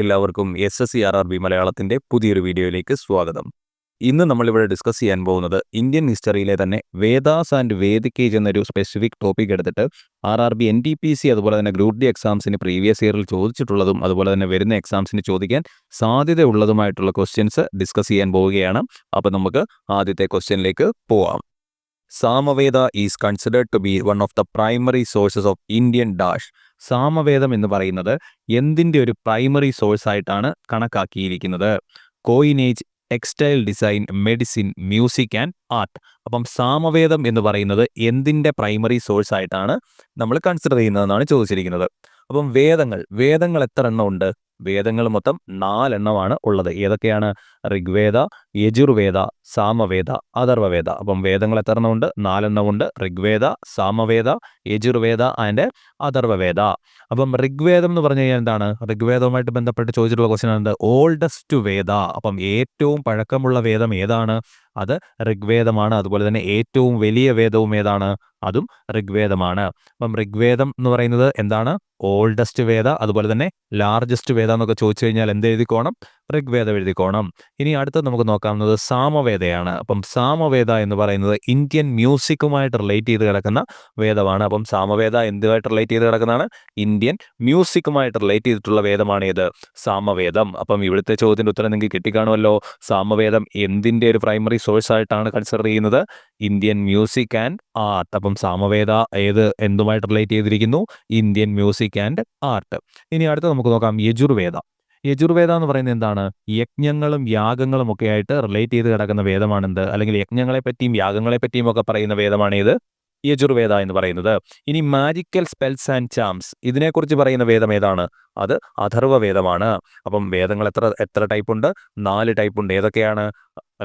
എല്ലാവർക്കും S S C R R B മലയാളത്തിന്റെ പുതിയൊരു വീഡിയോയിലേക്ക് സ്വാഗതം. ഇന്ന് നമ്മളിവിടെ ഡിസ്കസ് ചെയ്യാൻ പോകുന്നത് ഇന്ത്യൻ ഹിസ്റ്ററിയിലെ തന്നെ വേദാസ് ആൻഡ് വേദിക്കേജ് എന്നൊരു സ്പെസിഫിക് ടോപ്പിക് എടുത്തിട്ട് R R B N T P C അതുപോലെ തന്നെ ഗ്രൂപ്പ് ഡി എക്സാംസിന് പ്രീവിയസ് ഇയറിൽ ചോദിച്ചിട്ടുള്ളതും അതുപോലെ തന്നെ വരുന്ന എക്സാംസിന് ചോദിക്കാൻ സാധ്യതയുള്ളതുമായിട്ടുള്ള ക്വസ്റ്റ്യൻസ് ഡിസ്കസ് ചെയ്യാൻ പോവുകയാണ്. അപ്പോൾ നമുക്ക് ആദ്യത്തെ ക്വസ്റ്റ്യനിലേക്ക് പോവാം. Samaveda is considered to be one of the primary sources of Indian dash സാമവേദം എന്ന് പറയുന്നത് എന്തിന്റെ ഒരു പ്രൈമറി സോഴ്സ് ആയിട്ടാണ് കണക്കാക്കിയിരിക്കുന്നത്. Coinage textile design medicine music and art അപ്പം സാമവേദം എന്ന് പറയുന്നത് എന്തിന്റെ പ്രൈമറി സോഴ്സ് ആയിട്ടാണ് നമ്മൾ കൺസിഡർ ചെയ്യുന്നതെന്നാണ് ചോദിച്ചിരിക്കുന്നത്. അപ്പം വേദങ്ങൾ വേദങ്ങൾ എത്ര എണ്ണം ഉണ്ട്? വേദങ്ങൾ മൊത്തം നാലെണ്ണമാണ് ഉള്ളത്. ഏതൊക്കെയാണ്? ഋഗ്വേദ യജുർവേദ സാമവേദ അഥർവവേദ. അപ്പം വേദങ്ങൾ എത്ര എണ്ണമുണ്ട് നാലെണ്ണമുണ്ട് ഋഗ്വേദ സാമവേദ യജുർവേദ ആൻഡ് അഥർവവേദ. അപ്പം ഋഗ്വേദം എന്ന് പറഞ്ഞു കഴിഞ്ഞാൽ എന്താണ്? ഋഗ്വേദവുമായിട്ട് ബന്ധപ്പെട്ട് ചോദിച്ചിട്ടുള്ള ക്വസ്റ്റ്യൻ ആണ് ഓൾഡസ്റ്റ് വേദ. അപ്പം ഏറ്റവും പഴക്കമുള്ള വേദം ഏതാണ്? അത് ഋഗ്വേദമാണ്. അതുപോലെ തന്നെ ഏറ്റവും വലിയ വേദവും ഏതാണ്? അതും ഋഗ്വേദമാണ്. അപ്പം ഋഗ്വേദം എന്ന് പറയുന്നത് എന്താണ്? ഓൾഡസ്റ്റ് വേദ. അതുപോലെ തന്നെ ലാർജസ്റ്റ് എന്നൊക്കെ ചോദിച്ചു കഴിഞ്ഞാൽ എന്ത് എഴുതിക്കോണം ഋഗ്വേദം എഴുതിക്കോണം. ഇനി അടുത്തത് നമുക്ക് നോക്കാവുന്നത് സാമവേദയാണ്. അപ്പം സാമവേദ എന്ന് പറയുന്നത് ഇന്ത്യൻ മ്യൂസിക്കുമായിട്ട് റിലേറ്റ് ചെയ്ത് കിടക്കുന്ന വേദമാണ്. അപ്പം സാമവേദ എന്തുമായിട്ട് റിലേറ്റ് ചെയ്ത് കിടക്കുന്നതാണ്? ഇന്ത്യൻ മ്യൂസിക്കുമായിട്ട് റിലേറ്റ് ചെയ്തിട്ടുള്ള വേദമാണ് ഇത്. സാമവേദം. അപ്പം ഇവിടുത്തെ ചോദ്യത്തിന്റെ ഉത്തരം നിങ്ങൾക്ക് കിട്ടിക്കാണുമല്ലോ. സാമവേദം എന്തിന്റെ ഒരു പ്രൈമറി സോഴ്സ് ആയിട്ടാണ് കൺസിഡർ ചെയ്യുന്നത്? Indian music and art. അപ്പം സാമവേദ ഏത് എന്തുമായിട്ട് റിലേറ്റ് ചെയ്തിരിക്കുന്നു? Indian music and art. ഇനി അടുത്ത് നമുക്ക് നോക്കാം യജുർവേദ. യജുർവേദ എന്ന് പറയുന്നത് എന്താണ്? യജ്ഞങ്ങളും യാഗങ്ങളും ഒക്കെ ആയിട്ട് റിലേറ്റ് ചെയ്ത് കിടക്കുന്ന വേദമാണെന്ത്? അല്ലെങ്കിൽ യജ്ഞങ്ങളെ പറ്റിയും യാഗങ്ങളെ പറ്റിയും ഒക്കെ പറയുന്ന വേദമാണ് ഇത് യജുർവേദ എന്ന് പറയുന്നത്. ഇനി മാജിക്കൽ സ്പെൽസ് ആൻഡ് ചാംസ് ഇതിനെക്കുറിച്ച് പറയുന്ന വേദം ഏതാണ്? അത് അഥർവ വേദമാണ്. അപ്പം വേദങ്ങൾ എത്ര എത്ര ടൈപ്പ് ഉണ്ട്? നാല് ടൈപ്പ് ഉണ്ട്. ഏതൊക്കെയാണ്?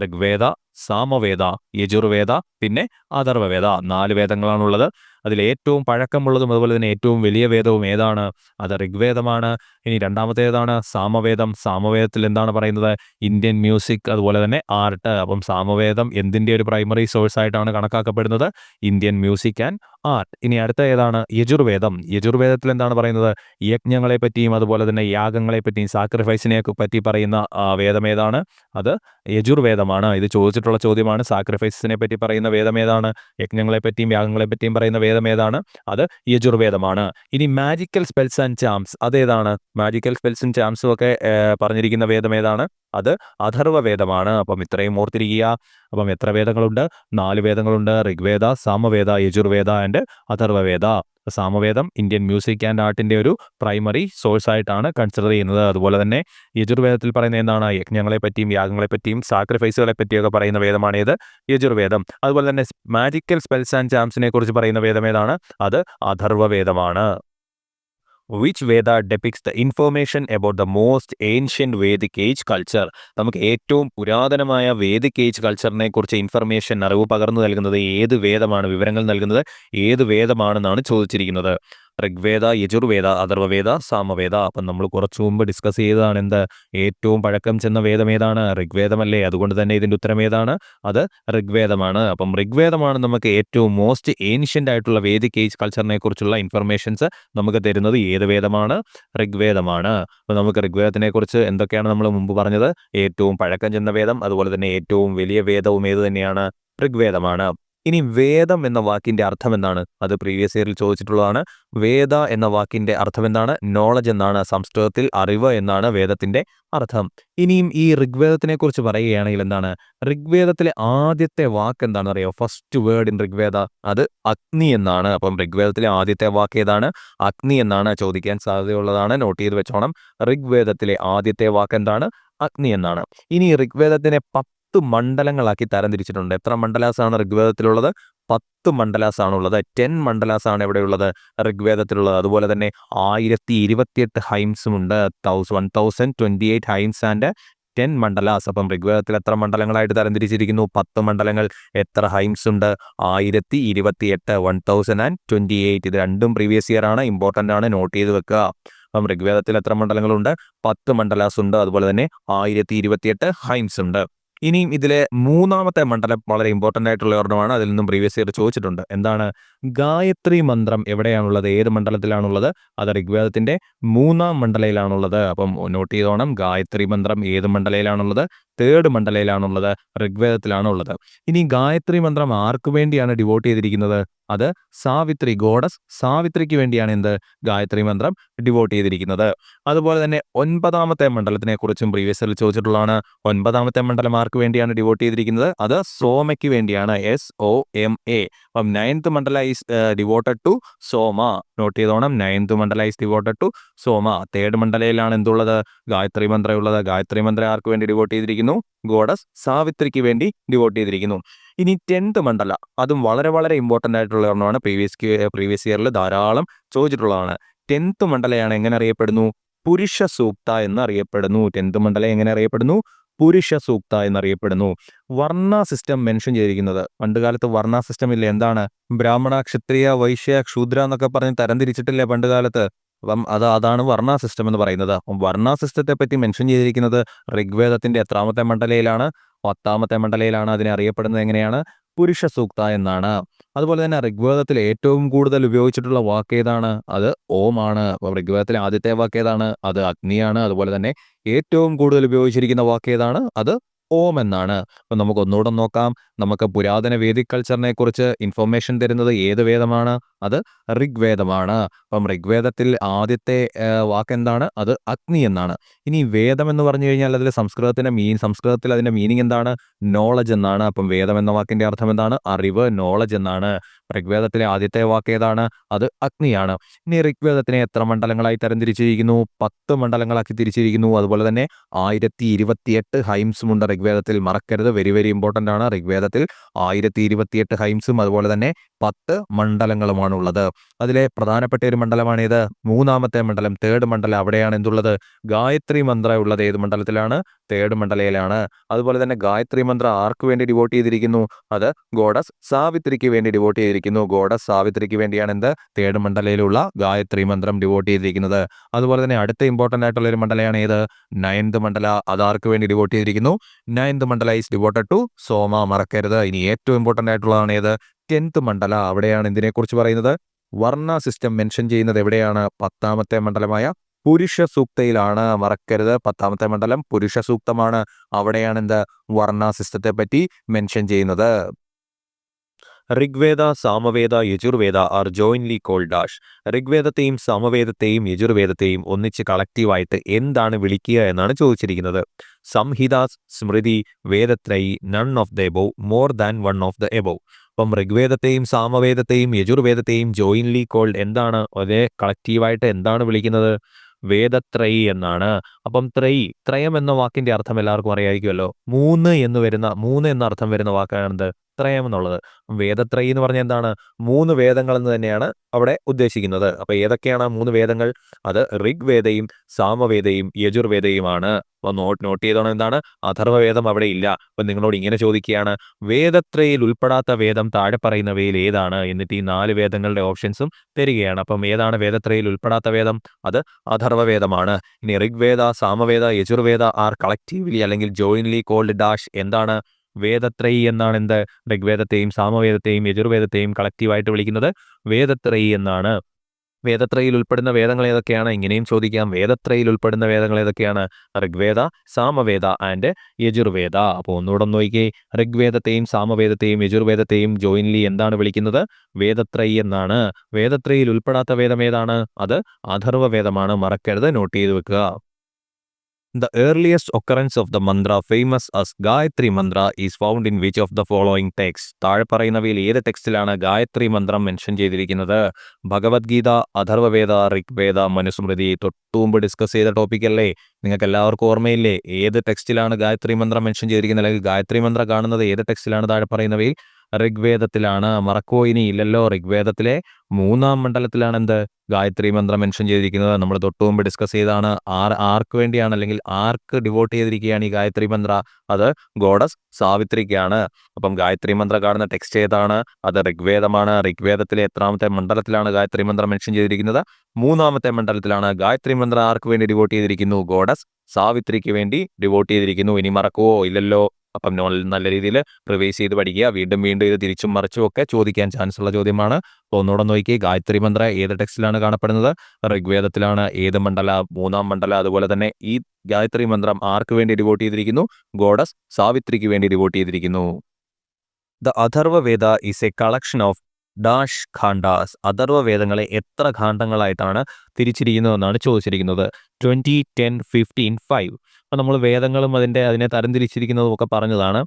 ഋഗ്വേദ സാമവേദ യജുർവേദ പിന്നെ അഥർവവേദ. നാല് വേദങ്ങളാണുള്ളത്. അതിൽ ഏറ്റവും പഴക്കമുള്ളതും അതുപോലെ തന്നെ ഏറ്റവും വലിയ വേദവും ഏതാണ്? അത് ഋഗ്വേദമാണ്. ഇനി രണ്ടാമത്തേതാണ് സാമവേദം. സാമവേദത്തിൽ എന്താണ് പറയുന്നത്? ഇന്ത്യൻ മ്യൂസിക് അതുപോലെ തന്നെ ആർട്ട്. അപ്പം സാമവേദം എന്തിന്റെ ഒരു പ്രൈമറി സോഴ്സ് ആയിട്ടാണ് കണക്കാക്കപ്പെടുന്നത്? Indian music and art. ഇനി അടുത്ത ഏതാണ്? യജുർവേദം. യജുർവേദത്തിൽ എന്താണ് പറയുന്നത്? യജ്ഞങ്ങളെ പറ്റിയും അതുപോലെ തന്നെ യാഗങ്ങളെ പറ്റിയും സാക്രിഫൈസിനെ പറ്റി പറയുന്ന വേദം ഏതാണ്? അത് യജുർവേദമാണ്. ഇത് ചോദിച്ചിട്ടുള്ള ചോദ്യമാണ്. സാക്രിഫൈസിനെ പറ്റി പറയുന്ന വേദം ഏതാണ്? യജ്ഞങ്ങളെ പറ്റിയും യാഗങ്ങളെ പറ്റിയും പറയുന്ന വേദം ഏതാണ്? അത് യജുർവേദമാണ്. ഇനി മാജിക്കൽ സ്പെൽസ് ആൻഡ് ചാംസ് അതേതാണ്? മാജിക്കൽ സ്പെൽസും ചാംസും ഒക്കെ പറഞ്ഞിരിക്കുന്ന വേദം ഏതാണ്? അത് അഥർവ വേദമാണ്. അപ്പം ഇത്രയും ഓർത്തിരിക്കുക. അപ്പം എത്ര വേദങ്ങളുണ്ട്? നാല് വേദങ്ങളുണ്ട്. ഋഗ്വേദ സാമവേദ യജുർവേദ ആൻഡ് അഥർവവേദ. സാമവേദം ഇന്ത്യൻ മ്യൂസിക് ആൻഡ് ആർട്ടിന്റെ ഒരു പ്രൈമറി സോഴ്സ് ആയിട്ടാണ് കൺസിഡർ ചെയ്യുന്നത്. അതുപോലെ തന്നെ യജുർവേദത്തിൽ പറയുന്ന എന്താണ്? യജ്ഞങ്ങളെ പറ്റിയും യാഗങ്ങളെ പറ്റിയും സാക്രിഫൈസുകളെ പറ്റിയൊക്കെ പറയുന്ന വേദമാണ് ഏത് യജുർവേദം. അതുപോലെ തന്നെ മാജിക്കൽ സ്പെൽസ് ആൻഡ് ചാംസിനെ കുറിച്ച് പറയുന്ന വേദം ഏതാണ്? അത് അഥർവവേദമാണ്. Which Veda depicts the information about the most ancient Vedic age culture നമുക്ക് ഏറ്റവും പുരാതനമായ വേദിക് ഏജ് കൾച്ചറിനെ കുറിച്ച് ഇൻഫർമേഷൻ അറിവ് പകർന്നു നൽകുന്നത് ഏത് വേദമാണ്? വിവരങ്ങൾ നൽകുന്നത് ഏത് വേദമാണെന്നാണ് ചോദിച്ചിരിക്കുന്നത്. ഋഗ്വേദ യജുർവേദ അഥർവവേദ സാമവേദ. അപ്പം നമ്മൾ കുറച്ചു മുമ്പ് ഡിസ്കസ് ചെയ്തതാണ് എന്ത്? ഏറ്റവും പഴക്കം ചെന്ന വേദം ഏതാണ്? ഋഗ്വേദമല്ലേ? അതുകൊണ്ട് തന്നെ ഇതിന്റെ ഉത്തരം ഏതാണ്? അത് ഋഗ്വേദമാണ്. അപ്പം ഋഗ്വേദമാണ് നമുക്ക് ഏറ്റവും മോസ്റ്റ് ഏൻഷ്യന്റ് ആയിട്ടുള്ള വേദിക് ഏജ് കൾച്ചറിനെ കുറിച്ചുള്ള ഇൻഫർമേഷൻസ് നമുക്ക് തരുന്നത് ഏത് വേദമാണ്? ഋഗ്വേദമാണ്. അപ്പോൾ നമുക്ക് ഋഗ്വേദത്തിനെ കുറിച്ച് എന്തൊക്കെയാണ് നമ്മൾ മുമ്പ് പറഞ്ഞത്? ഏറ്റവും പഴക്കം ചെന്ന വേദം അതുപോലെ തന്നെ ഏറ്റവും വലിയ വേദവും ഏത് തന്നെയാണ്? ഋഗ്വേദമാണ്. ഇനി വേദം എന്ന വാക്കിന്റെ അർത്ഥം എന്താണ് അത് പ്രീവിയസ് ഇയറിൽ ചോദിച്ചിട്ടുള്ളതാണ്. വേദ എന്ന വാക്കിന്റെ അർത്ഥം എന്താണ് നോളജ് എന്നാണ്. സംസ്കൃതത്തിൽ അറിവ് എന്നാണ് വേദത്തിന്റെ അർത്ഥം. ഇനിയും ഈ ഋഗ്വേദത്തിനെ കുറിച്ച് പറയുകയാണെങ്കിൽ എന്താണ്? ഋഗ്വേദത്തിലെ ആദ്യത്തെ വാക്ക് എന്താണെന്ന് അറിയോ ഫസ്റ്റ് വേർഡ് ഇൻ ഋഗ്വേദ. അത് അഗ്നി എന്നാണ്. അപ്പം ഋഗ്വേദത്തിലെ ആദ്യത്തെ വാക്ക് ഏതാണ്? അഗ്നി എന്നാണ് ചോദിക്കാൻ സാധ്യതയുള്ളതാണ്. നോട്ട് ചെയ്ത് വെച്ചോണം. ഋഗ്വേദത്തിലെ ആദ്യത്തെ വാക്ക് എന്താണ്? അഗ്നി എന്നാണ്. ഇനി ഋഗ്വേദത്തിനെ പത്ത് മണ്ഡലങ്ങളാക്കി തരംതിരിച്ചിട്ടുണ്ട്. എത്ര മണ്ഡലാസാണ് ഋഗ്വേദത്തിലുള്ളത്? പത്ത് മണ്ഡലാസാണ് ഉള്ളത് ടെൻ മണ്ഡലാസാണ് എവിടെയുള്ളത് ഋഗ്വേദത്തിലുള്ളത്. അതുപോലെ തന്നെ ആയിരത്തി ഇരുപത്തിയെട്ട് ഹൈംസും ഉണ്ട് തൗസ് one thousand twenty eight hymns and ten mandalas. അപ്പം ഋഗ്വേദത്തിൽ എത്ര മണ്ഡലങ്ങളായിട്ട് തരംതിരിച്ചിരിക്കുന്നു? പത്ത് മണ്ഡലങ്ങൾ. എത്ര ഹൈംസ് ഉണ്ട് ആയിരത്തി ഇരുപത്തി എട്ട് one thousand and twenty eight. ഇത് രണ്ടും പ്രീവിയസ് ഇയർ ആണ്. ഇമ്പോർട്ടന്റ് ആണ്. നോട്ട് ചെയ്ത് വെക്കുക. അപ്പം ഋഗ്വേദത്തിൽ എത്ര മണ്ഡലങ്ങളുണ്ട്? പത്ത് മണ്ഡലാസ് ഉണ്ട് അതുപോലെ തന്നെ ആയിരത്തി ഇരുപത്തിയെട്ട് ഹൈംസ് ഉണ്ട് ഇനിയും ഇതിലെ മൂന്നാമത്തെ മണ്ഡലം വളരെ ഇമ്പോർട്ടന്റ് ആയിട്ടുള്ള ഒരെണ്ണമാണ്. അതിൽ നിന്നും പ്രീവിയസ് ഇയർ ചോദിച്ചിട്ടുണ്ട്. എന്താണ് ഗായത്രി മന്ത്രം എവിടെയാണുള്ളത്? ഏത് മണ്ഡലത്തിലാണുള്ളത്? അത് ഋഗ്വേദത്തിന്റെ മൂന്നാം മണ്ഡലയിലാണുള്ളത്. അപ്പം നോട്ട് ചെയ്തോണം. ഗായത്രി മന്ത്രം ഏത് മണ്ഡലയിലാണുള്ളത്? തേർഡ് മണ്ഡലയിലാണുള്ളത്. ഋഗ്വേദത്തിലാണുള്ളത്. ഇനി ഗായത്രി മന്ത്രം ആർക്കു വേണ്ടിയാണ് ഡിവോട്ട് ചെയ്തിരിക്കുന്നത്? അത് സാവിത്രി ഗോഡസ് സാവിത്രിക്ക് വേണ്ടിയാണ് എന്ത്? ഗായത്രി മന്ത്രം ഡിവോട്ട് ചെയ്തിരിക്കുന്നത്. അതുപോലെ തന്നെ ഒൻപതാമത്തെ മണ്ഡലത്തിനെ കുറിച്ചും പ്രീവിയസിൽ ചോദിച്ചിട്ടുള്ളതാണ്. ഒൻപതാമത്തെ മണ്ഡലം ആർക്ക് വേണ്ടിയാണ് ഡിവോട്ട് ചെയ്തിരിക്കുന്നത്? അത് സോമയ്ക്ക് വേണ്ടിയാണ്. എസ് ഒ എം എ അപ്പം ninth mandala is devoted to Soma note ചെയ്തോണം ninth mandala is devoted to Soma third മണ്ഡലയിലാണ് എന്തുള്ളത്? ഗായത്രി മന്ത്ര ഉള്ളത്. ഗായത്രി മന്ത്ര ആർക്ക് വേണ്ടി ഡിവോട്ട് ചെയ്തിരിക്കുന്നു? ഗോഡസ് സാവിത്രിക്ക് വേണ്ടി ഡിവോട്ട് ചെയ്തിരിക്കുന്നു. ഇനി ടെൻത്ത് മണ്ഡല. അതും വളരെ വളരെ ഇമ്പോർട്ടന്റ് ആയിട്ടുള്ള ഒരെണ്ണമാണ് പ്രീവിയസ് പ്രീവിയസ് ഇയറിൽ ധാരാളം ചോദിച്ചിട്ടുള്ളതാണ്. ടെൻത്ത് മണ്ഡലയാണ് എങ്ങനെ അറിയപ്പെടുന്നു? പുരുഷ സൂക്ത എന്ന് അറിയപ്പെടുന്നു. ടെൻത്ത് മണ്ഡലം എങ്ങനെ അറിയപ്പെടുന്നു? പുരുഷ സൂക്ത എന്നറിയപ്പെടുന്നു. വർണ സിസ്റ്റം മെൻഷൻ ചെയ്തിരിക്കുന്നത്. പണ്ടുകാലത്ത് വർണ സിസ്റ്റം ഇല്ല? എന്താണ്? ബ്രാഹ്മണ ക്ഷത്രിയ വൈശ്യ ക്ഷൂദ്ര എന്നൊക്കെ പറഞ്ഞ് തരംതിരിച്ചിട്ടില്ലേ പണ്ടുകാലത്ത്? അപ്പം അത് അതാണ് വർണ സിസ്റ്റം എന്ന് പറയുന്നത്. വർണ സിസ്റ്റത്തെ പറ്റി മെൻഷൻ ചെയ്തിരിക്കുന്നത് ഋഗ്വേദത്തിന്റെ എത്രാമത്തെ മണ്ഡലയിലാണ്? പത്താമത്തെ മണ്ഡലയിലാണ് അതിനെ അറിയപ്പെടുന്നത് എങ്ങനെയാണ്? പുരുഷ സൂക്ത എന്നാണ്. അതുപോലെ തന്നെ ഋഗ്വേദത്തിൽ ഏറ്റവും കൂടുതൽ ഉപയോഗിച്ചിട്ടുള്ള വാക്ക് ഏതാണ്? അത് ഓം ആണ്. ഋഗ്വേദത്തിലെ ആദ്യത്തെ വാക്ക് ഏതാണ്? അത് അഗ്നിയാണ് അതുപോലെ തന്നെ ഏറ്റവും കൂടുതൽ ഉപയോഗിച്ചിരിക്കുന്ന വാക്ക് ഏതാണ്? അത് ഓം എന്നാണ്. അപ്പം നമുക്ക് ഒന്നുകൂടെ നോക്കാം. നമുക്ക് പുരാതന വേദിക് കൾച്ചറിനെ കുറിച്ച് ഇൻഫർമേഷൻ തരുന്നത് ഏത് വേദമാണ്? അത് ഋഗ്വേദമാണ്. അപ്പം ഋഗ്വേദത്തിൽ ആദ്യത്തെ വാക്ക് എന്താണ് അത് അഗ്നി എന്നാണ്. ഇനി വേദം എന്ന് പറഞ്ഞു കഴിഞ്ഞാൽ അതിൽ സംസ്കൃതത്തിന്റെ മീൻ സംസ്കൃതത്തിൽ അതിന്റെ മീനിങ് എന്താണ്? നോളജ് എന്നാണ്. അപ്പം വേദം എന്ന വാക്കിന്റെ അർത്ഥം എന്താണ്? അറിവ് നോളജ് എന്നാണ്. ഋഗ്വേദത്തിലെ ആദ്യത്തെ വാക്ക് ഏതാണ്? അത് അഗ്നിയാണ്. ഇനി ഋഗ്വേദത്തിനെ എത്ര മണ്ഡലങ്ങളായി തരംതിരിച്ചിരിക്കുന്നു? പത്ത് മണ്ഡലങ്ങളാക്കി തിരിച്ചിരിക്കുന്നു. അതുപോലെ തന്നെ ആയിരത്തി ഇരുപത്തിയെട്ട് ഹൈംസും ഉണ്ട് ഋഗ്വേദത്തിൽ. മറക്കരുത്. വെരി വെരി ഇമ്പോർട്ടന്റ് ആണ്. ഋഗ്വേദത്തിൽ ആയിരത്തി ഇരുപത്തിയെട്ട് ഹൈംസും അതുപോലെ തന്നെ പത്ത് മണ്ഡലങ്ങളുമാണ്. ഉള്ളത് അതിലെ പ്രധാനപ്പെട്ട ഒരു മണ്ഡലമാണ് ഇത് മൂന്നാമത്തെ മണ്ഡലം തേർഡ് മണ്ഡലം അവിടെയാണ് എന്തുള്ളത്? ഗായത്രി മന്ത്ര ഉള്ളത് ഏത് മണ്ഡലത്തിലാണ്? തേർഡ് മണ്ഡലയിലാണ്. അതുപോലെ തന്നെ ഗായത്രി മന്ത്ര ആർക്ക് വേണ്ടി ഡിവോട്ട് ചെയ്തിരിക്കുന്നു? അത് ഗോഡസ് സാവിത്രിക്ക് വേണ്ടി ഡിവോട്ട് ചെയ്തിരിക്കുന്നു. ഗോഡസ് സാവിത്രിക്ക് വേണ്ടിയാണ് എന്ത്? തേർഡ് മണ്ഡലയിലുള്ള ഗായത്രി മന്ത്രം ഡിവോട്ട് ചെയ്തിരിക്കുന്നത്. അതുപോലെ തന്നെ അടുത്ത ഇമ്പോർട്ടന്റ് ആയിട്ടുള്ള ഒരു മണ്ഡലമാണ് ഏത്? നയൻത് മണ്ഡല. അതാർക്ക് വേണ്ടി ഡിവോട്ട് ചെയ്തിരിക്കുന്നു? Ninth Mandala is devoted to സോമ. മറക്കരുത്. ഇനി ഏറ്റവും ഇമ്പോർട്ടന്റ് ആയിട്ടുള്ളതാണ് ഏത്? ടെൻത്ത് മണ്ഡല. അവിടെയാണ് ഇതിനെക്കുറിച്ച് പറയുന്നത്? വർണ സിസ്റ്റം മെൻഷൻ ചെയ്യുന്നത് എവിടെയാണ്? പത്താമത്തെ മണ്ഡലമായ പുരുഷ സൂക്തയിലാണ് മറക്കരുത്. പത്താമത്തെ മണ്ഡലം പുരുഷ സൂക്തമാണ് അവിടെയാണ് എന്ത്? വർണ സിസ്റ്റത്തെ പറ്റി മെൻഷൻ ചെയ്യുന്നത്. Rigveda Samaveda Yajurveda are jointly call dash ഋഗ്വേദത്തെയും സാമവേദത്തെയും യജുർവേദത്തെയും ഒന്നിച്ച് കളക്റ്റീവായിട്ട് എന്താണ് വിളിക്കുക എന്നാണ് ചോദിച്ചിരിക്കുന്നത്. Samhitas Smriti Vedatrayi none of the above more than one of the above അപ്പം ഋഗ്വേദത്തെയും സാമവേദത്തെയും യജുർവേദത്തെയും ജോയിൻലി കോൾഡ് എന്താണ്? ഒരേ കളക്റ്റീവായിട്ട് എന്താണ് വിളിക്കുന്നത്? വേദത്രൈ എന്നാണ്. അപ്പം ത്രൈ ത്രയം എന്ന വാക്കിന്റെ അർത്ഥം എല്ലാവർക്കും അറിയായിരിക്കുമല്ലോ. മൂന്ന് എന്ന് വരുന്ന മൂന്ന് എന്ന അർത്ഥം വരുന്ന വാക്കാണെന്ത്? ത്രയം എന്നുള്ളത് വേദത്രൈ എന്ന് പറഞ്ഞാൽ എന്താണ്? മൂന്ന് വേദങ്ങൾ എന്ന് തന്നെയാണ് അവിടെ ഉദ്ദേശിക്കുന്നത്. അപ്പൊ ഏതൊക്കെയാണ് മൂന്ന് വേദങ്ങൾ? അത് ഋഗ്വേദയും സാമവേദയും യജുർവേദയുമാണ്. അപ്പൊ നോട്ട് നോട്ട് ചെയ്തോണം എന്താണ്? അഥർവവേദം അവിടെ ഇല്ല. അപ്പൊ നിങ്ങളോട് ഇങ്ങനെ ചോദിക്കുകയാണ്. വേദത്രയിൽ ഉൾപ്പെടാത്ത വേദം താഴെ പറയുന്നവയിൽ ഏതാണ്? എന്നിട്ട് ഈ നാല് വേദങ്ങളുടെ ഓപ്ഷൻസും തരികയാണ്. അപ്പം ഏതാണ് വേദത്രയിൽ ഉൾപ്പെടാത്ത വേദം? അത് അഥർവവേദമാണ് ഇനി ഋഗ്വേദ സാമവേദ യജുർവേദ ആർ കളക്റ്റീവ്ലി അല്ലെങ്കിൽ ജോയിൻലി കോൾഡ് ഡാഷ് എന്താണ്? വേദത്രൈ എന്നാണ് എന്ത്? ഋഗ്വേദത്തെയും സാമവേദത്തെയും യജുർവേദത്തെയും കളക്റ്റീവായിട്ട് വിളിക്കുന്നത് വേദത്രൈ എന്നാണ്. വേദത്രയിൽ ഉൾപ്പെടുന്ന വേദങ്ങൾ ഏതൊക്കെയാണ്? ഇങ്ങനെയും ചോദിക്കാം. വേദത്രയിൽ ഉൾപ്പെടുന്ന വേദങ്ങൾ ഏതൊക്കെയാണ്? ഋഗ്വേദ സാമവേദ ആൻഡ് യജുർവേദ. അപ്പോൾ ഒന്നുകൂടെ നോക്കിയേ ഋഗ്വേദത്തെയും സാമവേദത്തെയും യജുർവേദത്തെയും ജോയിൻലി എന്താണ് വിളിക്കുന്നത്? വേദത്രൈ എന്നാണ്. വേദത്രയിൽ ഉൾപ്പെടാത്ത വേദം ഏതാണ്? അത് അഥർവ വേദമാണ് മറക്കരുത്. നോട്ട് ചെയ്ത് വെക്കുക. The earliest occurrence of the mantra famous as Gayatri mantra is found in which of the following texts? താഴെ പറയുന്നവയിൽ ഏത് ടെക്സ്റ്റിലാണ് ഗായത്രി മന്ത്രം മെൻഷൻ ചെയ്തിരിക്കുന്നത്? ഭഗവത്ഗീത അഥർവവേദ ഋഗ്വേദ മനുസ്മൃതി തൊട്ടുമുമ്പ് ഡിസ്കസ് ചെയ്ത ടോപ്പിക് അല്ലേ? നിങ്ങൾക്ക് എല്ലാവർക്കും ഓർമ്മയില്ലേ? ഏത് ടെക്സ്റ്റിലാണ് ഗായത്രി മന്ത്രം മെൻഷൻ ചെയ്തിരിക്കുന്നത്? അല്ലെങ്കിൽ ഗായത്രി മന്ത്രം കാണുന്നത് ഏത് ടെക്സ്റ്റിലാണ് താഴെ പറയുന്നവയിൽ? ഋഗ്വേദത്തിലാണ്. മറക്കോ ഇനി ഇല്ലല്ലോ. ഋഗ്വേദത്തിലെ മൂന്നാം മണ്ഡലത്തിലാണ് എന്ത് ഗായത്രി മന്ത്രം മെൻഷൻ ചെയ്തിരിക്കുന്നത് നമ്മൾ തൊട്ടു മുമ്പ് ഡിസ്കസ് ചെയ്താണ് ആർ ആർക്ക് വേണ്ടിയാണ് അല്ലെങ്കിൽ ആർക്ക് ഡിവോട്ട് ചെയ്തിരിക്കുകയാണ് ഈ ഗായത്രി മന്ത്ര? അത് ഗോഡസ് സാവിത്രിക്കാണ്. അപ്പം ഗായത്രി മന്ത്ര കാണുന്ന ടെക്സ്റ്റ് ഏതാണ്? അത് ഋഗ്വേദമാണ്. ഋഗ്വേദത്തിലെ എത്രാമത്തെ മണ്ഡലത്തിലാണ് ഗായത്രി മന്ത്രം മെൻഷൻ ചെയ്തിരിക്കുന്നത്? മൂന്നാമത്തെ മണ്ഡലത്തിലാണ് ഗായത്രി മന്ത്ര ആർക്ക് വേണ്ടി ഡിവോട്ട് ചെയ്തിരിക്കുന്നു? ഗോഡസ് സാവിത്രിക്ക് വേണ്ടി ഡിവോട്ട് ചെയ്തിരിക്കുന്നു. ഇനി മറക്കുവോ? ഇല്ലല്ലോ. അപ്പം നോൺ നല്ല രീതിയിൽ റിവൈസ് ചെയ്ത് പഠിക്കുക വീണ്ടും വീണ്ടും ഇത് തിരിച്ചും മറിച്ചും ഒക്കെ ചോദിക്കാൻ ചാൻസ് ഉള്ള ചോദ്യമാണ്. അപ്പോൾ ഒന്നുകൂടെ നോക്കി ഗായത്രി മന്ത്ര ഏത് ടെക്സ്റ്റിലാണ് കാണപ്പെടുന്നത്? ഋഗ്വേദത്തിലാണ് ഏത് മണ്ഡല മൂന്നാം മണ്ഡല അതുപോലെ തന്നെ ഈ ഗായത്രി മന്ത്രം ആർക്ക് വേണ്ടി ഡിവോട്ട് ചെയ്തിരിക്കുന്നു? ഗോഡസ് സാവിത്രിക്ക് വേണ്ടി ഡിവോട്ട് ചെയ്തിരിക്കുന്നു. The Atharva Veda is a collection of dash khandas Atharva വേദങ്ങളെ എത്ര ഖാണ്ഡങ്ങളായിട്ടാണ് തിരിച്ചിരിക്കുന്നതെന്നാണ് ചോദിച്ചിരിക്കുന്നത്. ട്വന്റി ടെൻ ഫിഫ്റ്റീൻ ഫൈവ് നമ്മൾ വേദങ്ങളും അതിന്റെ അതിനെ തരംതിരിച്ചിരിക്കുന്നതും ഒക്കെ പറഞ്ഞതാണ്.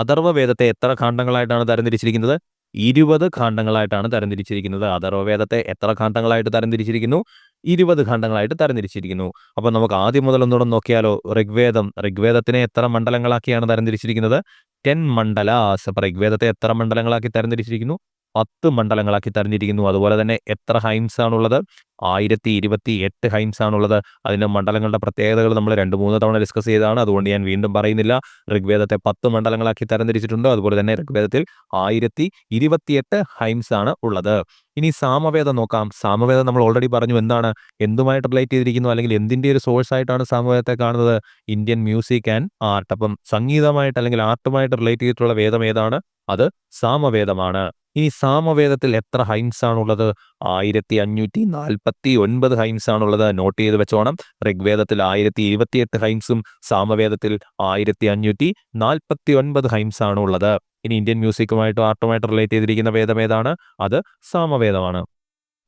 അഥർവ വേദത്തെ എത്ര ഖാണ്ഡങ്ങളായിട്ടാണ് തരംതിരിച്ചിരിക്കുന്നത്? ഇരുപത് ഖാണ്ഡങ്ങളായിട്ടാണ് തരംതിരിച്ചിരിക്കുന്നത്. അഥർവ വേദത്തെ എത്ര ഖാണ്ഡങ്ങളായിട്ട് തരംതിരിച്ചിരിക്കുന്നു? ഇരുപത് ഖണ്ഡങ്ങളായിട്ട് തരംതിരിച്ചിരിക്കുന്നു. അപ്പോൾ നമുക്ക് ആദ്യം മുതൽ ഒന്നുകൂടെ നോക്കിയാലോ. ഋഗ്വേദം. ഋഗ്വേദത്തിനെ എത്ര മണ്ഡലങ്ങളാക്കിയാണ് തരംതിരിച്ചിരിക്കുന്നത്? Ten mandalas. അപ്പോൾ ഋഗ്വേദത്തെ എത്ര മണ്ഡലങ്ങളാക്കി തരംതിരിച്ചിരിക്കുന്നു? പത്ത് മണ്ഡലങ്ങളാക്കി തരഞ്ഞിരിക്കുന്നു അതുപോലെ തന്നെ എത്ര ഹൈംസ് ആണുള്ളത് ആയിരത്തി ഇരുപത്തി എട്ട് ഹൈംസ് ആണുള്ളത്. അതിന്റെ മണ്ഡലങ്ങളുടെ പ്രത്യേകതകൾ നമ്മൾ രണ്ട് മൂന്ന് തവണ ഡിസ്കസ് ചെയ്തതാണ്. അതുകൊണ്ട് ഞാൻ വീണ്ടും പറയുന്നില്ല. ഋഗ്വേദത്തെ പത്ത് മണ്ഡലങ്ങളാക്കി തരംതിരിച്ചിട്ടുണ്ട്. അതുപോലെ തന്നെ ഋഗ്വേദത്തിൽ ആയിരത്തി ഇരുപത്തിയെട്ട് ഹൈംസ് ആണ് ഉള്ളത്. ഇനി സാമവേദം നോക്കാം. സാമവേദം നമ്മൾ ഓൾറെഡി പറഞ്ഞു. എന്താണ്? എന്തുമായിട്ട് റിലേറ്റ് ചെയ്തിരിക്കുന്നു? അല്ലെങ്കിൽ എന്തിന്റെ ഒരു സോഴ്സ് ആയിട്ടാണ് സാമവേദത്തെ കാണുന്നത്? ഇന്ത്യൻ മ്യൂസിക് ആൻഡ് ആർട്ട് അപ്പം സംഗീതമായിട്ട് അല്ലെങ്കിൽ ആർട്ടുമായിട്ട് റിലേറ്റ് ചെയ്തിട്ടുള്ള വേദം ഏതാണ്? അത് സാമവേദമാണ്. ഇനി സാമവേദത്തിൽ എത്ര ഹൈംസ് ആണുള്ളത്? ആയിരത്തി അഞ്ഞൂറ്റി നാൽപ്പത്തി ഒൻപത് ഹൈംസ് ആണുള്ളത്. നോട്ട് ചെയ്ത് വെച്ചോണം. ഋഗ്വേദത്തിൽ ആയിരത്തി ഇരുപത്തിയെട്ട് ഹൈംസും സാമവേദത്തിൽ ആയിരത്തി അഞ്ഞൂറ്റി നാൽപ്പത്തി ഒൻപത് ഹൈംസ് ആണുള്ളത്. ഇനി ഇന്ത്യൻ മ്യൂസിക്കുമായിട്ടും ആർട്ടുമായിട്ട് റിലേറ്റ് ചെയ്തിരിക്കുന്ന വേദം ഏതാണ്? അത് സാമവേദമാണ്.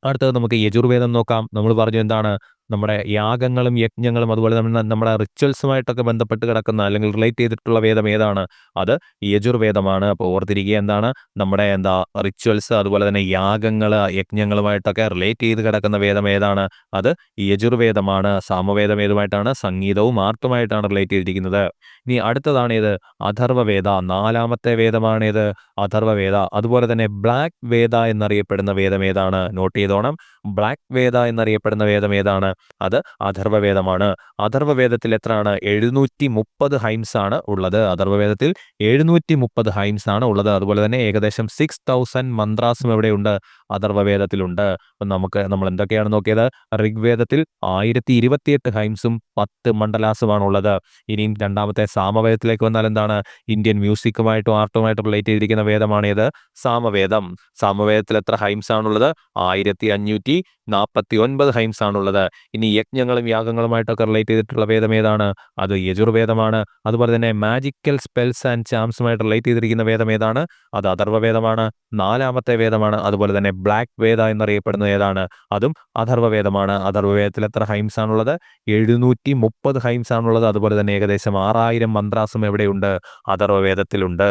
അടുത്തത് നമുക്ക് യജുർവേദം നോക്കാം. നമ്മൾ പറഞ്ഞു എന്താണ്? നമ്മുടെ യാഗങ്ങളും യജ്ഞങ്ങളും അതുപോലെ തന്നെ നമ്മുടെ റിച്വൽസുമായിട്ടൊക്കെ ബന്ധപ്പെട്ട് കിടക്കുന്ന അല്ലെങ്കിൽ റിലേറ്റ് ചെയ്തിട്ടുള്ള വേദം ഏതാണ്? അത് യജുർവേദമാണ്. അപ്പോൾ ഓർത്തിരിക്കുക എന്താണ്? നമ്മുടെ എന്താ റിച്വൽസ് അതുപോലെ തന്നെ യാഗങ്ങൾ യജ്ഞങ്ങളുമായിട്ടൊക്കെ റിലേറ്റ് ചെയ്ത് കിടക്കുന്ന വേദം ഏതാണ്? അത് യജുർവേദമാണ്. സാമവേദം ഏതുമായിട്ടാണ്? സംഗീതവും ആർട്ടുമായിട്ടാണ് റിലേറ്റ് ചെയ്തിരിക്കുന്നത്. ഇനി അടുത്തതാണ് ഇത് അഥർവവേദ. നാലാമത്തെ വേദമാണേത്. അഥർവവേദ. അതുപോലെ തന്നെ ബ്ലാക്ക് വേദ എന്നറിയപ്പെടുന്ന വേദം ഏതാണ്? നോട്ട് ചെയ്തോണം. ബ്ലാക്ക് വേദ എന്നറിയപ്പെടുന്ന വേദം ഏതാണ്? അത് അഥർവവേദമാണ്. അഥർവവേദത്തിൽ എത്രയാണ്? എഴുന്നൂറ്റി മുപ്പത് ഹൈംസ് ആണ് ഉള്ളത്. അഥർവവേദത്തിൽ എഴുന്നൂറ്റി മുപ്പത് ഹൈംസ് ആണ് ഉള്ളത്. അതുപോലെ തന്നെ ഏകദേശം സിക്സ് തൗസൻഡ് മന്ത്രാസും എവിടെയുണ്ട്? അഥർവവേദത്തിലുണ്ട്. നമുക്ക് നമ്മൾ എന്തൊക്കെയാണ് നോക്കിയത്? ഋഗ്വേദത്തിൽ ആയിരത്തി ഇരുപത്തിയെട്ട് ഹൈംസും പത്ത് മണ്ഡലാസുമാണ് ഉള്ളത് ഇനിയും രണ്ടാമത്തെ സാമവേദത്തിലേക്ക് വന്നാൽ എന്താണ്? ഇന്ത്യൻ മ്യൂസിക്കുമായിട്ടും ആർട്ടുമായിട്ടും റിലേറ്റ് ചെയ്തിരിക്കുന്ന വേദമാണേത്. സാമവേദം. സാമവേദത്തിൽ എത്ര ഹൈംസ് ആണുള്ളത് ആയിരത്തി അഞ്ഞൂറ്റി നാൽപ്പത്തി ഒൻപത് ഹൈംസ് ആണുള്ളത് ഇനി യജ്ഞങ്ങളും യാഗങ്ങളുമായിട്ടൊക്കെ റിലേറ്റ് ചെയ്തിട്ടുള്ള വേദം ഏതാണ്? അത് യജുർവേദമാണ്. അതുപോലെ തന്നെ മാജിക്കൽ സ്പെൽസ് ആൻഡ് ചാംസുമായിട്ട് റിലേറ്റ് ചെയ്തിരിക്കുന്ന വേദം ഏതാണ്? അത് അഥർവവേദമാണ്. നാലാമത്തെ വേദമാണ്. അതുപോലെ തന്നെ ബ്ലാക്ക് വേദ എന്നറിയപ്പെടുന്ന ഏതാണ്? അതും അഥർവവേദമാണ്. അഥർവവേദത്തിൽ എത്ര ഹൈംസ് ആണുള്ളത് എഴുന്നൂറ്റി മുപ്പത് ഹൈംസ് ആണുള്ളത് അതുപോലെ തന്നെ ഏകദേശം ആറായിരം മന്ത്രാസും എവിടെയുണ്ട്? അഥർവവേദത്തിലുണ്ട്.